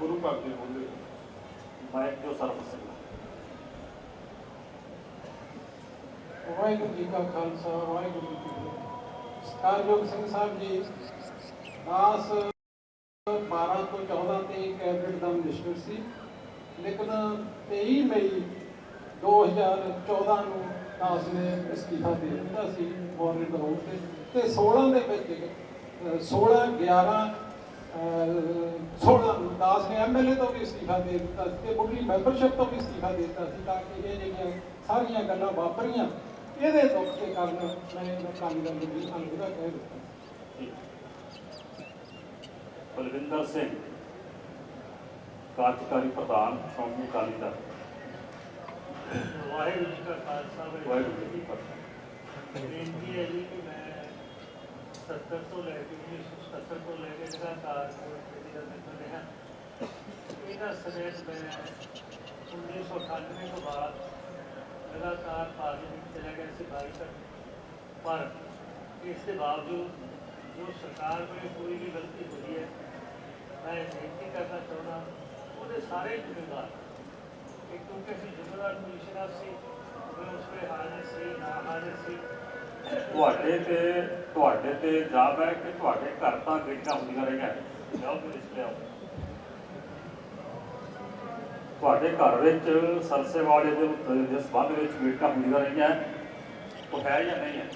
ਗੁਰੂ ਘਰ ਦੇ ਬੋਲੇ। ਮਾਈਕ ਜੋ ਸਰਵ ਸਿੰਘ ਵਾਹਿਗੁਰੂ ਜੀ ਕਾ ਖਾਲਸਾ ਵਾਹਿਗੁਰੂ ਜੀ ਕੀ ਫਤਿਹ। ਸਤਿਕਾਰਯੋਗ ਸਿੰਘ ਸਾਹਿਬ ਜੀ ਦਾਸ 12 ਤੋਂ 14 ਤੇ ਕੈਬਨਿਟ ਦਾ ਮਿਨਿਸਟਰ ਸੀ। ਲੇਕਿਨ 23 ਮਈ 2014 ਨੂੰ ਦਾਸ ਨੇ ਅਸਤੀਫਾ ਦੇ ਦਿੱਤਾ ਸੀ ਗਵਰਨਮੈਂਟ ਹਾਊਸ ਤੇ। ਤੇ 16 ਦੇ ਵਿੱਚ 16 11 16 ਦਾਸ ਨੇ ਐਮਐਲਏ ਤੋਂ ਵੀ ਅਸਤੀਫਾ ਦੇ ਦਿੱਤਾ ਸੀ ਤੇ ਮੁੱਢਲੀ ਮੈਂਬਰਸ਼ਿਪ ਤੋਂ ਵੀ ਅਸਤੀਫਾ ਦੇ ਦਿੱਤਾ ਸੀ ਤਾਂ ਕਿ ਇਹ ਜਿਹੜੀਆਂ ਸਾਰੀਆਂ ਗੱਲਾਂ ਵਾਪਰੀਆਂ, ਇਹਦੇ ਦੁੱਖ ਦੇ ਕਾਰਨ ਮੈਂ ਇਹਨਾਂ ਦਲ ਨੂੰ ਵੀ ਅਲਵਿਦਾ ਕਹਿ ਦਿੱਤਾ। ਬਲਵਿੰਦਰ ਸਿੰਘ, ਕਾਰਜਕਾਰੀ ਪ੍ਰਧਾਨ, ਸ਼੍ਰੋਮਣੀ ਅਕਾਲੀ ਦਲ। ਵਾਹਿਗੁਰੂ ਜੀ ਕਾ ਖਾਲਸਾ ਵਾਹਿਗੁਰੂ ਜੀ ਕੀ ਫਤਿਹ ਬੇਨਤੀ ਹੈ ਜੀ ਕਿ ਮੈਂ 70 ਤੋਂ ਲੈ ਕੇ 1977 ਤੋਂ ਲੈ ਕੇ ਲਗਾਤਾਰ ਜਿਹੜੀ ਦਾ ਮੈਂਬਰ ਰਿਹਾ ਇਹਦਾ ਸਮੇਤ ਮੈਂ 1998 ਤੋਂ ਬਾਅਦ ਲਗਾਤਾਰ ਪਾਰਲੀਮੈਂਟ ਚਲਾ ਗਿਆ ਸੀ ਬਾਈ ਤੱਕ ਪਰ ਇਸ ਦੇ ਬਾਵਜੂਦ ਜੋ ਸਰਕਾਰ ਕੋਲ ਕੋਈ ਵੀ ਗਲਤੀ ਹੋਈ ਹੈ ਮੈਂ ਬੇਨਤੀ ਕਰਨਾ ਚਾਹੁੰਦਾ ਉਹਦੇ ਸਾਰੇ ਤੁਹਾਡੇ ਤੇ ਤੁਹਾਡੇ ਤੇ ਜਾਬ ਹੈ ਕਿ ਤੁਹਾਡੇ ਘਰ ਤਾਂ ਗੇਟਾਂ ਹੁੰਦੀਆਂ ਰਹੀਆਂ? ਜਾਓ ਤੇ ਰਿਸ਼ਤੇ ਆਓ ਤੁਹਾਡੇ ਘਰ ਵਿੱਚ ਸਰਸੇਵਾੜੇ ਦੇ ਦੇ ਸੰਬੰਧ ਵਿੱਚ ਮੀਟਾਂ ਹੁੰਦੀਆਂ ਰਹੀਆਂ? ਉਹ ਹੈ ਜਾਂ ਨਹੀਂ ਹੈ?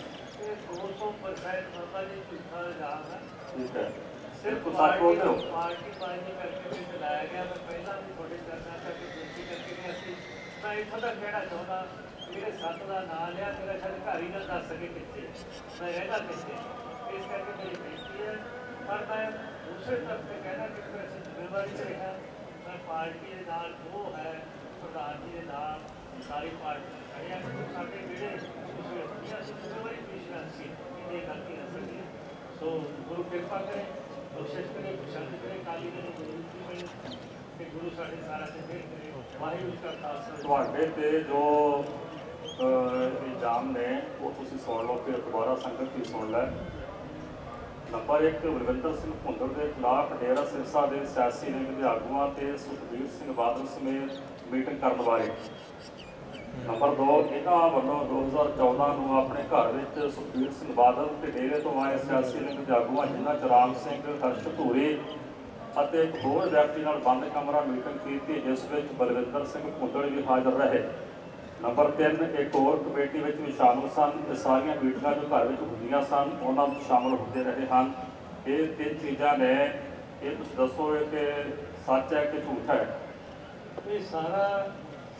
ਇਹ 200% ਬਾਬਾ ਜੀ ਝੂਠਾ ਇਲਜ਼ਾਮ ਹੈ। ਠੀਕ ਹੈ। ਸਿਰਫ ਬਿਲਕੁਲ ਸੱਚ ਬੋਲਦੇ ਹੋ ਪਾਰਟੀ ਪਾਰਟੀ ਕਰਕੇ ਵੀ ਚਲਾਇਆ ਗਿਆ ਮੈਂ ਪਹਿਲਾਂ ਵੀ ਤੁਹਾਡੇ ਚਰਚਾ ਕਰਕੇ ਬੇਨਤੀ ਕਰਕੇ ਗਿਆ ਸੀ ਮੈਂ ਇੱਥੋਂ ਤੱਕ ਕਹਿਣਾ ਚਾਹੁੰਦਾ ਮੇਰੇ ਸੱਤ ਦਾ ਨਾਂ ਲਿਆ ਮੇਰਾ ਸ਼ਾਇਦ ਘਰ ਹੀ ਨਾ ਦੱਸ ਸਕੇ ਕਿੱਥੇ ਮੈਂ ਰਹਿਣਾ ਕਿੱਥੇ ਇਸ ਕਰਕੇ ਮੇਰੀ ਬੇਨਤੀ ਹੈ ਪਰ ਮੈਂ ਦੂਸਰੇ ਤਰਫ ਤੇ ਕਹਿਣਾ ਕਿ ਫਿਰ ਅਸੀਂ ਜ਼ਿੰਮੇਵਾਰੀ ਤੇ ਰਿਹਾ ਮੈਂ ਪਾਰਟੀ ਦੇ ਨਾਲ ਜੋ ਹੈ ਪ੍ਰਧਾਨ ਜੀ ਦੇ ਨਾਲ ਸਾਰੀ ਪਾਰਟੀ ਖੜਿਆ ਕਿ ਸਾਡੇ ਜਿਹੜੇ ਉਸ ਵੇਲੇ ਅਸੀਂ ਜ਼ਿੰਮੇਵਾਰੀ ਪੇਸ਼ ਸੀ ਕਿ ਇਹ ਗਲਤੀ ਨਾ ਸਕੀ ਸੋ ਗੁਰੂ ਕਿਰਪਾ ਕਰੇ ਕੋਸ਼ਿਸ਼ ਕਰੇ ਪਸੰਦ ਕਰੇ ਕਾਲੀ ਦੇ ਗੁਰੂ ਕੀ ਬਣੇ ਤੇ ਗੁਰੂ ਸਾਡੇ ਸਾਰਾ ਤੇ ਮਿਹਰ ਕਰੇ ਵਾਹਿਗੁਰੂ ਜੀ ਖਾਲਸਾ ਤੁਹਾਡੇ ਤੇ ਜੋ ਇਲਜ਼ਾਮ ਨੇ, ਉਹ ਤੁਸੀਂ ਸੁਣ ਲਓ ਫਿਰ ਦੁਬਾਰਾ ਸੰਗਤ ਵੀ ਸੁਣ ਲੈ। ਨੰਬਰ 1 ਬਲਵਿੰਦਰ ਸਿੰਘ ਭੁੰਦੜ ਦੇ ਖਿਲਾਫ ਡੇਰਾ ਸਿਰਸਾ ਦੇ ਸਿਆਸੀ ਵਿੰਗ ਦੇ ਆਗੂਆਂ ਤੇ ਸੁਖਬੀਰ ਸਿੰਘ ਬਾਦਲ ਸਮੇਤ ਮੀਟਿੰਗ ਕਰਨ ਬਾਰੇ ਨੰਬਰ 2 ਇਹਨਾਂ ਵੱਲੋਂ 2014 ਨੂੰ ਆਪਣੇ ਘਰ ਵਿੱਚ ਸੁਖਬੀਰ ਸਿੰਘ ਬਾਦਲ ਤੇ ਡੇਰੇ ਤੋਂ ਆਏ ਸਿਆਸੀ ਲਿੰਗ ਦੇ ਆਗੂਆਂ ਜਿਨ੍ਹਾਂ ਚ ਰਾਮ ਸਿੰਘ, ਹਰਸ਼ ਧੂਰੀ ਅਤੇ ਇੱਕ ਹੋਰ ਵਿਅਕਤੀ ਨਾਲ ਬੰਦ ਕਮਰਾ ਮੀਟਿੰਗ ਕੀਤੀ, ਜਿਸ ਵਿੱਚ ਬਲਵਿੰਦਰ ਸਿੰਘ ਭੁੰਦੜ ਵੀ ਹਾਜ਼ਰ ਰਹੇ। ਨੰਬਰ 3 ਇੱਕ ਹੋਰ ਕਮੇਟੀ ਵਿੱਚ ਵੀ ਸ਼ਾਮਲ ਸਨ। ਇਹ ਸਾਰੀਆਂ ਮੀਟਿੰਗਾਂ ਜੋ ਘਰ ਵਿੱਚ ਹੁੰਦੀਆਂ ਸਨ, ਉਹਨਾਂ ਵਿੱਚ ਸ਼ਾਮਲ ਹੁੰਦੇ ਰਹੇ ਹਨ। ਇਹ ਤਿੰਨ ਚੀਜ਼ਾਂ ਨੇ। ਇਹ ਤੁਸੀਂ ਦੱਸੋ ਇਹ ਕਿ ਸੱਚ ਹੈ ਕਿ ਝੂਠ ਹੈ? ਇਹ ਸਾਰਾ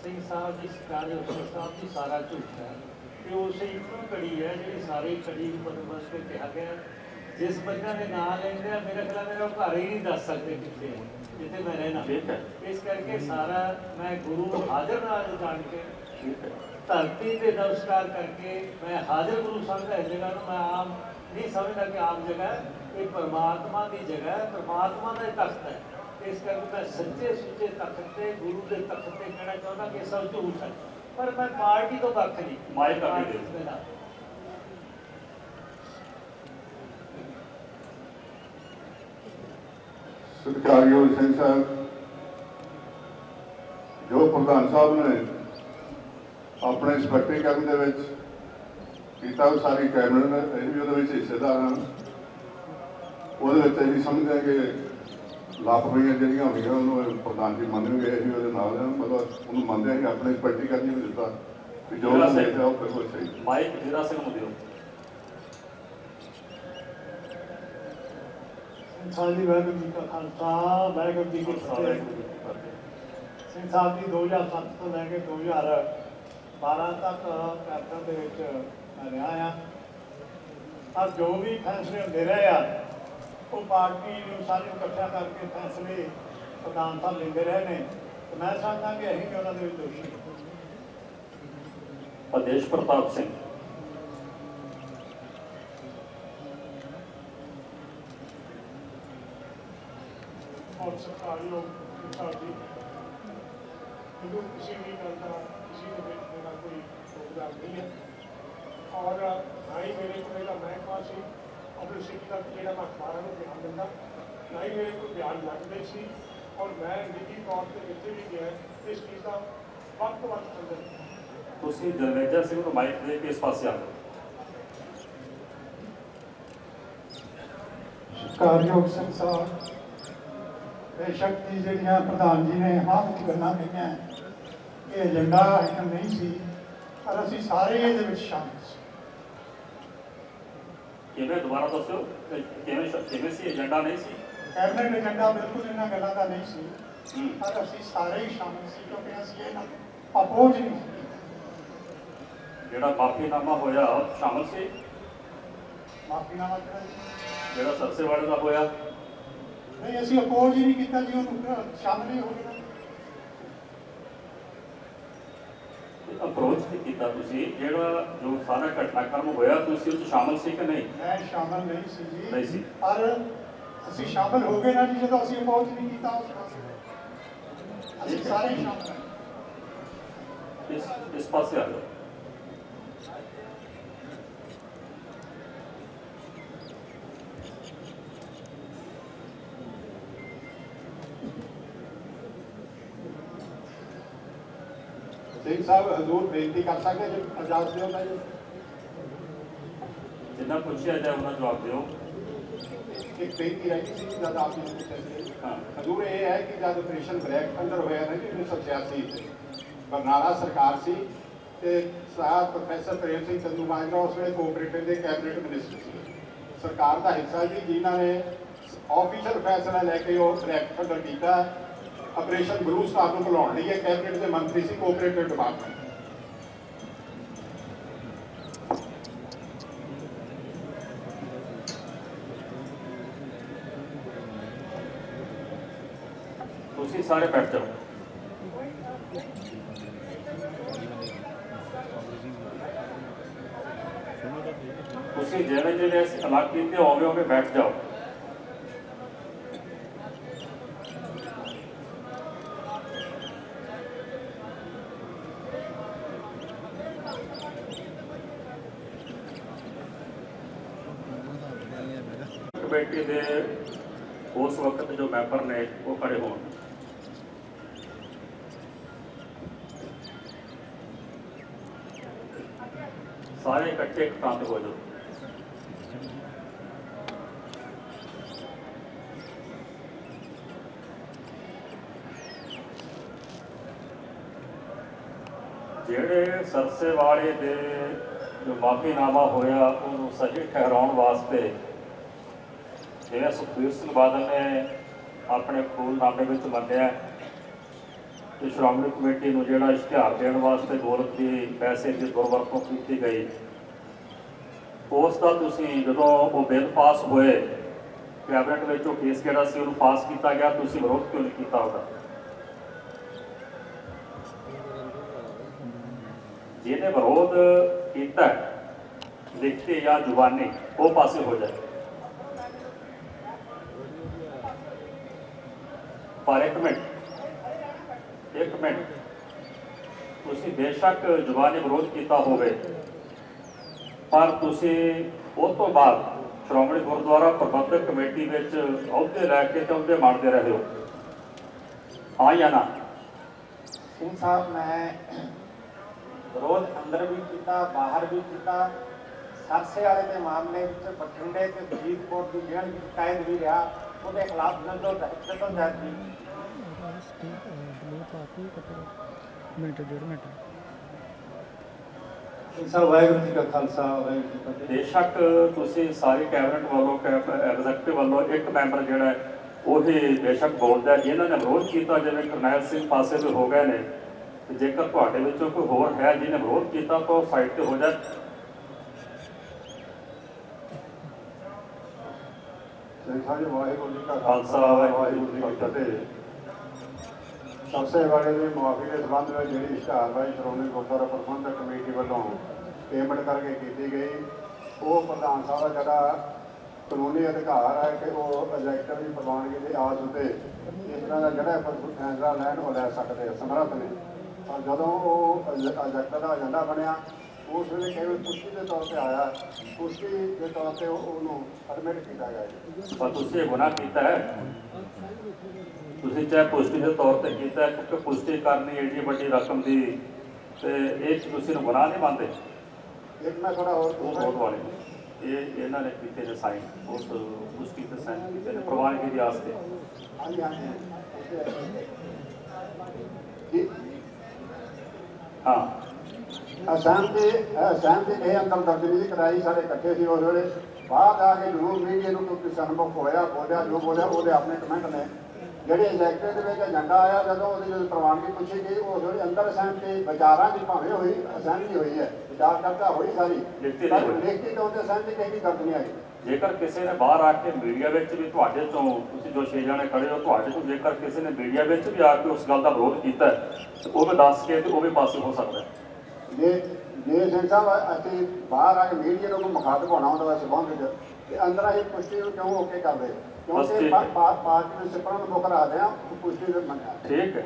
ਸਿੰਘ ਸਾਹਿਬ ਸਰਕਾਰ ਦੇ ਸਿੰਘ ਸਾਹਿਬ ਦੀ ਸਾਰਾ ਝੂਠ ਹੈ। ਕਿ ਉਸੇ ਇੱਕੋ ਕੜੀ ਹੈ ਜਿਹੜੀ ਸਾਰੀ ਕੜੀ ਨੂੰ ਬੰਦੋਬਸਤ ਕੇ ਕਿਹਾ ਗਿਆ ਜਿਸ ਬੰਦਾ ਦੇ ਨਾਂ ਲੈਂਦੇ ਆ ਮੇਰਾ ਖਿਆਲ ਮੇਰਾ ਘਰ ਹੀ ਨਹੀਂ ਦੱਸ ਸਕਦੇ ਕਿੱਥੇ ਜਿੱਥੇ ਮੈਂ ਰਹਿਣਾ। ਇਸ ਕਰਕੇ ਸਾਰਾ ਮੈਂ ਗੁਰੂ ਹਾਜ਼ਰ ਨਾਲ ਜਾਣ ਕੇ ਧਰਤੀ ਤੇ ਨਮਸਕਾਰ ਕਰਕੇ ਮੈਂ ਹਾਜ਼ਰ ਗੁਰੂ ਸਮਝਦਾ ਇਸ ਜਗ੍ਹਾ ਨੂੰ ਮੈਂ ਆਮ ਨਹੀਂ ਸਮਝਦਾ ਕਿ ਆਮ ਜਗ੍ਹਾ ਹੈ ਇਹ ਪਰਮਾਤਮਾ ਦੀ ਜਗ੍ਹਾ ਹੈ ਪਰਮਾਤਮਾ ਦਾ ਤਖਤ ਹੈ। ਇਸ ਕਰਕੇ ਮੈਂ ਸੱਚੇ ਸੁੱਚੇ ਤਖਤ ਤੇ ਗੁਰੂ ਦੇ ਤਖਤ ਤੇ ਕਹਿਣਾ ਚਾਹੁੰਦਾ ਕਿ ਸਭ ਝੂਠ ਹੈ ਪਰ ਮੈਂ ਪਾਰਟੀ ਤੋਂ ਵੱਖ ਨਹੀਂ ਅੱਗੇ ਪਾਰਟੀ ਦਿਓ। ਦੇ। ਸਤਿਕਾਰਯੋਗ ਸਿੰਘ ਸਾਹਿਬ ਜੋ ਪ੍ਰਧਾਨ ਸਾਹਿਬ ਨੇ ਆਪਣੇ ਸਪਸ਼ਟੀਕਰਨ ਦੇ ਵਿੱਚ ਕੀਤਾ ਉਹ ਸਾਰੀ ਕੈਬਨਿਟ ਨੇ ਅਸੀਂ ਵੀ ਉਹਦੇ ਵਿੱਚ ਹਿੱਸੇਦਾਰ ਹਾਂ ਉਹਦੇ ਵਿੱਚ ਅਸੀਂ ਸਮਝਦੇ ਹਾਂ ਕਿ ਲਾਪਰਵਾਹੀਆਂ ਜਿਹੜੀਆਂ ਹੋਈਆਂ ਉਹਨੂੰ ਪ੍ਰਧਾਨ ਜੀ ਮੰਨਣਗੇ ਅਸੀਂ ਉਹਦੇ ਨਾਲ ਹਾਂ ਮਤਲਬ ਉਹਨੂੰ ਮੰਨਦੇ ਹਾਂ ਕਿ ਆਪਣੇ ਸਪਸ਼ਟੀਕਰਨ ਵੀ ਦਿੱਤਾ ਕਿ ਜੋ ਜਿਹੜਾ ਉਹਨੇ ਸਹੀ। ਕਿਹਾ ਉਹ ਬਿਲਕੁਲ ਸਹੀ। ਮਾਈਕ ਜੀਰਾ ਸਿੰਘ ਨੂੰ ਦਿਓ। ਸਾਡੀ ਵਾਹਿਗੁਰੂ ਜੀ ਖਾਲਸਾ ਵਾਹਿਗੁਰੂ ਜੀ ਕੀ ਫਤਿਹ। ਸਿੰਘ ਸਾਹਿਬ ਜੀ 2007 ਤੋਂ ਲੈ ਕੇ 2012 ਤੱਕ ਕੈਪਟਨ ਦੇ ਵਿੱਚ ਰਿਹਾ ਆ। ਪਰ ਜੋ ਵੀ ਫੈਸਲੇ ਹੁੰਦੇ ਰਹੇ ਆ ਉਹ ਪਾਰਟੀ ਨੂੰ ਸਾਰੇ ਇਕੱਠਾ ਕਰਕੇ ਫੈਸਲੇ ਪ੍ਰਧਾਨ ਸਾਹਿਬ ਲੈਂਦੇ ਰਹੇ ਨੇ। ਤੇ ਮੈਂ ਸਮਝਦਾ ਕਿ ਅਸੀਂ ਵੀ ਉਹਨਾਂ ਦੇ ਵਿੱਚ ਦੋਸ਼ੀ ਆਦੇਸ਼ ਪ੍ਰਤਾਪ ਸਿੰਘ। ਔਰ ਸਰਕਾਰੀ ਸਾਡੀ ਜਦੋਂ ਕਿਸੇ ਵੀ ਗੱਲ ਦਾ ਕਿਸੇ ਦੇ ਵਿੱਚ ਕੋਈ ਰੋਕਦਾ ਨਹੀਂ ਹੈ। ਔਰ ਨਾ ਮੇਰੇ ਕੋਲ ਇਹਦਾ ਮਹਿਕਮਾ ਸੀ। ਪਬਲਿਸਿਟੀ ਦਾ ਜਿਹੜਾ ਮੈਂ ਅਖਬਾਰਾਂ ਨੂੰ ਬਿਆਨ ਦਿੰਦਾ ਨਾ ਹੀ ਮੇਰੇ ਕੋਲ ਬਿਆਨ ਲੱਗਦੇ ਸੀ ਔਰ ਮੈਂ ਨਿੱਜੀ ਤੌਰ ਤੇ ਜਿੱਥੇ ਵੀ ਗਿਆ ਇਸ ਚੀਜ਼ ਦਾ ਵੱਧ ਤੋਂ ਵੱਧ ਸੰਦਰਭ ਤੁਸੀਂ ਜਰਨੈਜਰ ਸਿੰਘ ਨੂੰ ਮਾਈਕ ਦੇ ਕੇ ਇਸ ਪਾਸੇ ਆ ਜਾਓ। ਕਾਰਯੋਗ ਸਿੰਘ ਸਾਹਿਬ ਬੇਸ਼ੱਕ ਦੀ ਜਿਹੜੀਆਂ ਪ੍ਰਧਾਨ ਜੀ ਨੇ ਹਾਂ ਵਿੱਚ ਗੱਲਾਂ ਕਹੀਆਂ ਇਹ ਏਜੰਡਾ ਆਈਟਮ ਨਹੀਂ ਸੀ ਪਰ ਅਸੀਂ ਸਾਰੇ ਇਹਦੇ ਵਿੱਚ ਸ਼ਾਮਿਲ ਸੀ। ਕਿਵੇਂ ਦੁਬਾਰਾ ਦੱਸਿਓ? ਕਿ ਕਿਵੇਂ ਕਿਵੇਂ ਸੀ? ਏਜੰਡਾ ਨਹੀਂ ਸੀ? ਕੈਬਨਿਟ ਏਜੰਡਾ ਬਿਲਕੁਲ ਇਹਨਾਂ ਗੱਲਾਂ ਦਾ ਨਹੀਂ ਸੀ। ਪਰ ਅਸੀਂ ਸਾਰੇ ਹੀ ਸ਼ਾਮਿਲ ਸੀ ਕਿਉਂਕਿ ਅਸੀਂ ਇਹਨਾਂ ਅਪੋਜ ਨਹੀਂ ਜਿਹੜਾ ਮਾਫੀਨਾਮਾ ਹੋਇਆ ਸ਼ਾਮਲ ਸੀ? ਮਾਫੀਨਾਮਾ? ਜਿਹੜਾ ਸਰਸੇਵਾੜੇ ਦਾ ਹੋਇਆ? ਨਹੀਂ ਅਸੀਂ ਅਪੋਜ ਹੀ ਨਹੀਂ ਕੀਤਾ ਜੀ ਉਹਨੂੰ ਸ਼ਾਮਿਲ ਹੀ ਹੋ ਗਿਆ ਅਪਰੋਚ ਕੀਤਾ ਤੁਸੀਂ? ਜਿਹੜਾ ਜੋ ਸਾਰਾ ਘਟਨਾਕ੍ਰਮ ਹੋਇਆ ਤੁਸੀਂ ਉਸ ਸ਼ਾਮਲ ਸੀ ਕਿ ਨਹੀਂ? ਮੈਂ ਸ਼ਾਮਲ ਨਹੀਂ ਸੀ ਜੀ। ਨਹੀਂ ਸੀ। ਪਰ ਅਸੀਂ ਸ਼ਾਮਲ ਹੋ ਗਏ ਨਾ ਜੀ ਜਦੋਂ ਅਸੀਂ ਅਪੋਜ ਨਹੀਂ ਕੀਤਾ ਉਸ ਪਾਸੇ। ਅਸੀਂ ਸਾਰੇ ਸ਼ਾਮਲ। ਇਸ ਇਸ ਪਾਸੇ ਆ ਜਾਓ। ਸਿੰਘ ਸਾਹਿਬ ਹਜ਼ੂਰ ਬੇਨਤੀ ਕਰ ਸਕਦੇ ਜੀ ਇਜਾਜ਼ਤ ਦਿਓ ਤਾਂ ਜੀ। ਜਿੰਨਾ ਪੁੱਛਿਆ ਜਾਏ ਉਹਨਾਂ ਜਵਾਬ ਦਿਓ। ਇੱਕ ਬੇਨਤੀ ਰਹੀ ਸੀ ਜਦ ਆਪ ਨੇ ਪੁੱਛਿਆ ਹਜ਼ੂਰ ਇਹ ਹੈ ਕਿ ਜਦ ਆਪਰੇਸ਼ਨ ਬਲੈਕ ਥੰਡਰ ਹੋਇਆ ਨਾ ਜੀ 1986 ਚ ਬਰਨਾਲਾ ਸਰਕਾਰ ਸੀ ਤੇ ਸਾਹਿਬ ਪ੍ਰੋਫੈਸਰ ਪ੍ਰੇਮ ਸਿੰਘ ਚੰਦੂਮਾਜਰਾ ਉਸ ਵੇਲੇ ਕੋਆਪਰੇਟਿਵ ਦੇ ਕੈਬਨਿਟ ਮਿਨਿਸਟਰ ਸੀ। ਸਰਕਾਰ ਦਾ ਹਿੱਸਾ ਜੀ ਜਿਨ੍ਹਾਂ ਨੇ ਆਫੀਸ਼ੀਅਲ ਫੈਸਲਾ ਲੈ ਕੇ ਉਹ ਬਲੈਕ ਥੰਡਰ ਕੀਤਾ। ਆਪਰੇਸ਼ਨ ਬਲੂ ਸਟਾਰ ਨੂੰ ਬੁਲਾਉਣ ਲਈ ਇਹ ਕੈਬਨਿਟ ਦੇ ਮੰਤਰੀ ਸੀ ਕੋਆਪਰੇਟਿਵ ਡਿਪਾਰਟਮੈਂਟ ਤੁਸੀਂ ਸਾਰੇ ਬੈਠ ਜਾਓ। ਤੁਸੀਂ ਜਿਹੜੇ ਜਿਹੜੇ ਅਸੀਂ ਅਲੱਗ ਕੀਤੇ ਹੋਵੇ ਹੋਵੇ ਬੈਠ ਜਾਓ ਕਮੇਟੀ ਦੇ ਉਸ ਜੋ ਮੈਂਬਰ ਨੇ, ਉਹ ਖੜੇ ਹੋਣ। ਸਾਰੇ ਇਕੱਠੇ ਇਕੱਠ ਹੋ ਜਾਓ। ਜਿਹੜੇ ਸਰਸੇ ਵਾਲੇ ਦੇ ਜੋ ਮਾਫੀਨਾਮਾ ਹੋਇਆ, ਉਹਨੂੰ ਸਹੀ ਠਹਿਰਾਉਣ ਵਾਸਤੇ, ਜਿਵੇਂ ਸੁਖਬੀਰ ਸਿੰਘ ਬਾਦਲ ਨੇ ਆਪਣੇ ਖੂਲਨਾਮੇ ਵਿੱਚ ਮੰਨਿਆ ਕਿ ਸ਼੍ਰੋਮਣੀ ਕਮੇਟੀ ਨੂੰ ਜਿਹੜਾ ਇਸ਼ਤਿਹਾਰ ਦੇਣ ਵਾਸਤੇ ਦੌਲਤ ਦੀ ਪੈਸੇ ਦੀ ਦੁਰਵਰਤੋਂ ਕੀਤੀ ਗਈ। ਉਸ ਦਾ ਤੁਸੀਂ ਜਦੋਂ ਉਹ ਬਿੱਲ ਪਾਸ ਹੋਏ, ਕੈਬਨਿਟ ਵਿੱਚ ਉਹ ਕੇਸ ਕਿਹੜਾ ਸੀ ਉਹਨੂੰ ਪਾਸ ਕੀਤਾ ਗਿਆ, ਤੁਸੀਂ ਵਿਰੋਧ ਕਿਉਂ ਨਹੀਂ ਕੀਤਾ ਉਹਦਾ? ਜਿਹਨੇ ਵਿਰੋਧ ਕੀਤਾ, ਲਿਖਤੀ ਜਾਂ ਜ਼ੁਬਾਨੀ, ਉਹ ਪਾਸੇ ਹੋ ਜਾਏ। ਪਰ ਇੱਕ ਮਿੰਟ ਇੱਕ ਮਿੰਟ। ਤੁਸੀਂ ਬੇਸ਼ੱਕ ਜ਼ੁਬਾਨੀ ਵਿਰੋਧ ਕੀਤਾ ਹੋਵੇ, ਪਰ ਤੁਸੀਂ ਉਹ ਤੋਂ ਬਾਅਦ ਸ਼੍ਰੋਮਣੀ ਗੁਰਦੁਆਰਾ ਪ੍ਰਬੰਧਕ ਕਮੇਟੀ ਵਿੱਚ ਅਹੁਦੇ ਲੈ ਕੇ ਤੇ ਅਹੁਦੇ ਮੰਨਦੇ ਰਹੇ ਹੋ। ਹਾਂ ਜਾਂ ਨਾ? ਸਿੰਘ ਸਾਹਿਬ, ਮੈਂ ਵਿਰੋਧ ਅੰਦਰ ਵੀ ਕੀਤਾ, ਬਾਹਰ ਵੀ ਕੀਤਾ। ਸਰਸੇ ਵਾਲੇ ਦੇ ਮਾਮਲੇ ਵਿੱਚ ਬਠਿੰਡੇ ਤੇ ਫਰੀਦਕੋਟ ਦੀ ਜੇਲ੍ਹ ਵਿੱਚ ਕੈਦ ਵੀ ਰਿਹਾ। ਉਹਦੇ ਖਿਲਾਫ ਜਦੋਂ ਜਦੋਂ ਜਾਤੀ ਮਿੰਟ ਡੇਢ ਮਿੰਟ ਸਾਹਿਬ ਵਾਹਿਗੁਰੂ ਜੀ ਕਾ ਖਾਲਸਾ ਵਾਹਿਗੁਰੂ ਜੀ ਕੀ ਫਤਿਹ। ਬੇਸ਼ੱਕ ਤੁਸੀਂ ਸਾਰੇ ਕੈਬਨਿਟ ਵੱਲੋਂ ਐਗਜ਼ੈਕਟਿਵ ਵੱਲੋਂ ਇੱਕ ਮੈਂਬਰ ਜਿਹੜਾ ਹੈ, ਉਹੀ ਬੇਸ਼ੱਕ ਬੋਲਦਾ ਜਿਹਨਾਂ ਨੇ ਵਿਰੋਧ ਕੀਤਾ ਜਿਵੇਂ ਕਰਨੈਲ ਸਿੰਘ ਪਾਸੇ ਵੀ ਹੋ ਗਏ ਨੇ ਜੇਕਰ ਤੁਹਾਡੇ ਵਿੱਚੋਂ ਕੋਈ ਹੋਰ ਹੈ ਜਿਹਨੇ ਵਿਰੋਧ ਕੀਤਾ ਤਾਂ ਫਾਈਟ ਤੇ ਹੋ ਜਾ ਸਿੰਘ ਜੀ ਵਾਹਿਗੁਰੂ ਜੀ ਕਾ ਖਾਲਸਾ, ਵਾਹਿਗੁਰੂ ਜੀ ਕੀ ਫਤਿਹ। ਸਬਸੇ ਵਾਲੇ ਦੀ ਮੁਆਫੀ ਦੇ ਸੰਬੰਧ ਵਿੱਚ ਜਿਹੜੀ ਇਸ਼ਤਿਹਾਰਬਾਜ਼ੀ ਸ਼੍ਰੋਮਣੀ ਗੁਰਦੁਆਰਾ ਪ੍ਰਬੰਧਕ ਕਮੇਟੀ ਵੱਲੋਂ ਪੇਮੈਂਟ ਕਰਕੇ ਕੀਤੀ ਗਈ ਉਹ ਪ੍ਰਧਾਨ ਸਾਹਿਬ ਦਾ ਜਿਹੜਾ ਕਾਨੂੰਨੀ ਅਧਿਕਾਰ ਹੈ ਕਿ ਉਹ ਇਲੈਕਟਰ ਦੀ ਪ੍ਰਵਾਨਗੀ ਦੇ ਆਸ ਉੱਤੇ ਇਸ ਤਰ੍ਹਾਂ ਦਾ ਜਿਹੜਾ ਫੈਸਲਾ ਲੈਣ ਉਹ ਲੈ ਸਕਦੇ ਸਮਰੱਥ ਨੇ। ਪਰ ਜਦੋਂ ਉਹ ਇਲੈਕਟਰ ਦਾ ਏਜੰਡਾ ਬਣਿਆ ਉਸ ਵੇਲੇ ਕੇਵਲ ਪੁਸ਼ਟੀ ਦੇ ਤੌਰ ਤੇ ਆਇਆ। ਪੁਸ਼ਟੀ ਦੇ ਤੌਰ ਤੇ ਉਹ- ਉਹਨੂੰ ਐਡਮਿਟ ਕੀਤਾ ਗਿਆ ਜੀ। ਪਰ ਤੁਸੀਂ ਇਹ ਗੁਨਾਹ ਕੀਤਾ ਹੈ। ਤੁਸੀਂ ਚਾਹੇ ਪੁਸ਼ਟੀ ਦੇ ਤੌਰ ਤੇ ਕੀਤਾ ਹੈ, ਕਿਉਂਕਿ ਪੁਸ਼ਟੀ ਕਰਨੀ ਏਡੀ ਵੱਡੀ ਰਕਮ ਦੀ ਤੇ ਇਹ ਤੁਸੀਂ ਨੂੰ ਗੁਨਾਹ ਨਹੀਂ ਮੰਨਦੇ। ਇੱਕ ਮੈਂ ਥੋੜਾ ਹੋਰ ਉਹ ਬਹੁਤ ਵਾਲੇ। ਇਹ ਇਹਨਾਂ ਨੇ ਕੀਤੇ ਨੇ ਸਾਈਨ ਉਸ ਪੁਸ਼ਟੀ ਤੇ ਸਾਈਨ ਕੀਤੇ ਨੇ ਪ੍ਰਵਾਨਗੀ ਦੀ ਆਸ ਤੇ ਹਾਂਜੀ ਹਾਂਜੀ। ਹਾਂ। ਅਸਾਮ ਦੇ ਅਸਾਮ ਦੇ ਇਹ ਅੰਕਲ ਦਰਜਨੀ ਦੀ ਕਰਾਈ ਸਾਰੇ ਇਕੱਠੇ ਸੀ ਉਸ ਵੇਲੇ। ਬਾਅਦ ਆ ਕੇ ਜ਼ਰੂਰ ਮੀਡੀਆ ਨੂੰ ਕੋਈ ਸਨਮੁਖ ਹੋਇਆ ਬੋਲਿਆ ਜੋ ਬੋਲਿਆ ਉਹਦੇ ਆਪਣੇ ਕਮੈਂਟ ਨੇ। ਜਿਹੜੇ ਇਲੈਕਟਡ ਦੇ ਵਿੱਚ ਏਜੰਡਾ ਆਇਆ ਜਦੋਂ ਉਹਦੀ ਜਦੋਂ ਪ੍ਰਵਾਨਗੀ ਪੁੱਛੀ ਗਈ ਉਸ ਵੇਲੇ ਅੰਦਰ ਅਸਾਮ ਦੇ ਵਿਚਾਰਾਂ ਦੀ ਭਾਵੇਂ ਹੋਈ ਅਸਹਿਮਤੀ ਹੋਈ ਹੈ। ਵਿਚਾਰ ਕਰਤਾ ਹੋਈ ਸਾਰੀ। ਲਿਖਤੀ ਪਰ ਨਹੀਂ ਹੋਈ। ਲਿਖਤੀ ਤੌਰ ਤੇ ਅਸਾਮ ਦੀ ਕਿਸੇ ਦਰਜ ਨਹੀਂ ਆਈ। ਜੇਕਰ ਕਿਸੇ ਨੇ ਬਾਹਰ ਆ ਕੇ ਮੀਡੀਆ ਵਿੱਚ ਵੀ ਤੁਹਾਡੇ ਤੋਂ ਤੁਸੀਂ ਜੋ ਛੇ ਜਾਣੇ ਖੜੇ ਹੋ ਤੁਹਾਡੇ ਤੋਂ ਜੇਕਰ ਕਿਸੇ ਨੇ ਮੀਡੀਆ ਵਿੱਚ ਵੀ ਆ ਕੇ ਉਸ ਗੱਲ ਦਾ ਵਿਰੋਧ ਕੀਤਾ ਉਹ ਵੀ ਦੱਸ ਕੇ ਤੇ ਉਹ ਵੀ ਪਾਸੇ ਹੋ ਸਕਦਾ ਹੈ। ਜੇ ਜੇ ਸਿੰਘ ਸਾਹਿਬ ਅਸੀਂ ਬਾਹਰ ਆ ਕੇ ਮੀਡੀਆ ਨੂੰ ਮੁਖਾਤਬ ਹੋਣਾ ਹੁੰਦਾ ਵਾ ਸਬੰਧ ਵਿੱਚ ਤੇ ਅੰਦਰ ਅਸੀਂ ਪੁਸ਼ਟੀ ਨੂੰ ਕਿਉਂ ਓਕੇ ਕਰਦੇ? ਕਿਉਂਕਿ ਹੈ। ਪਾਰਟੀ ਦੇ ਸਿਪਰਾਂ ਨੂੰ ਮੁੱਖ ਰੱਖਦੇ ਆ ਪੁਸ਼ਟੀ ਦੇ ਮੰਨਿਆ ਠੀਕ ਹੈ।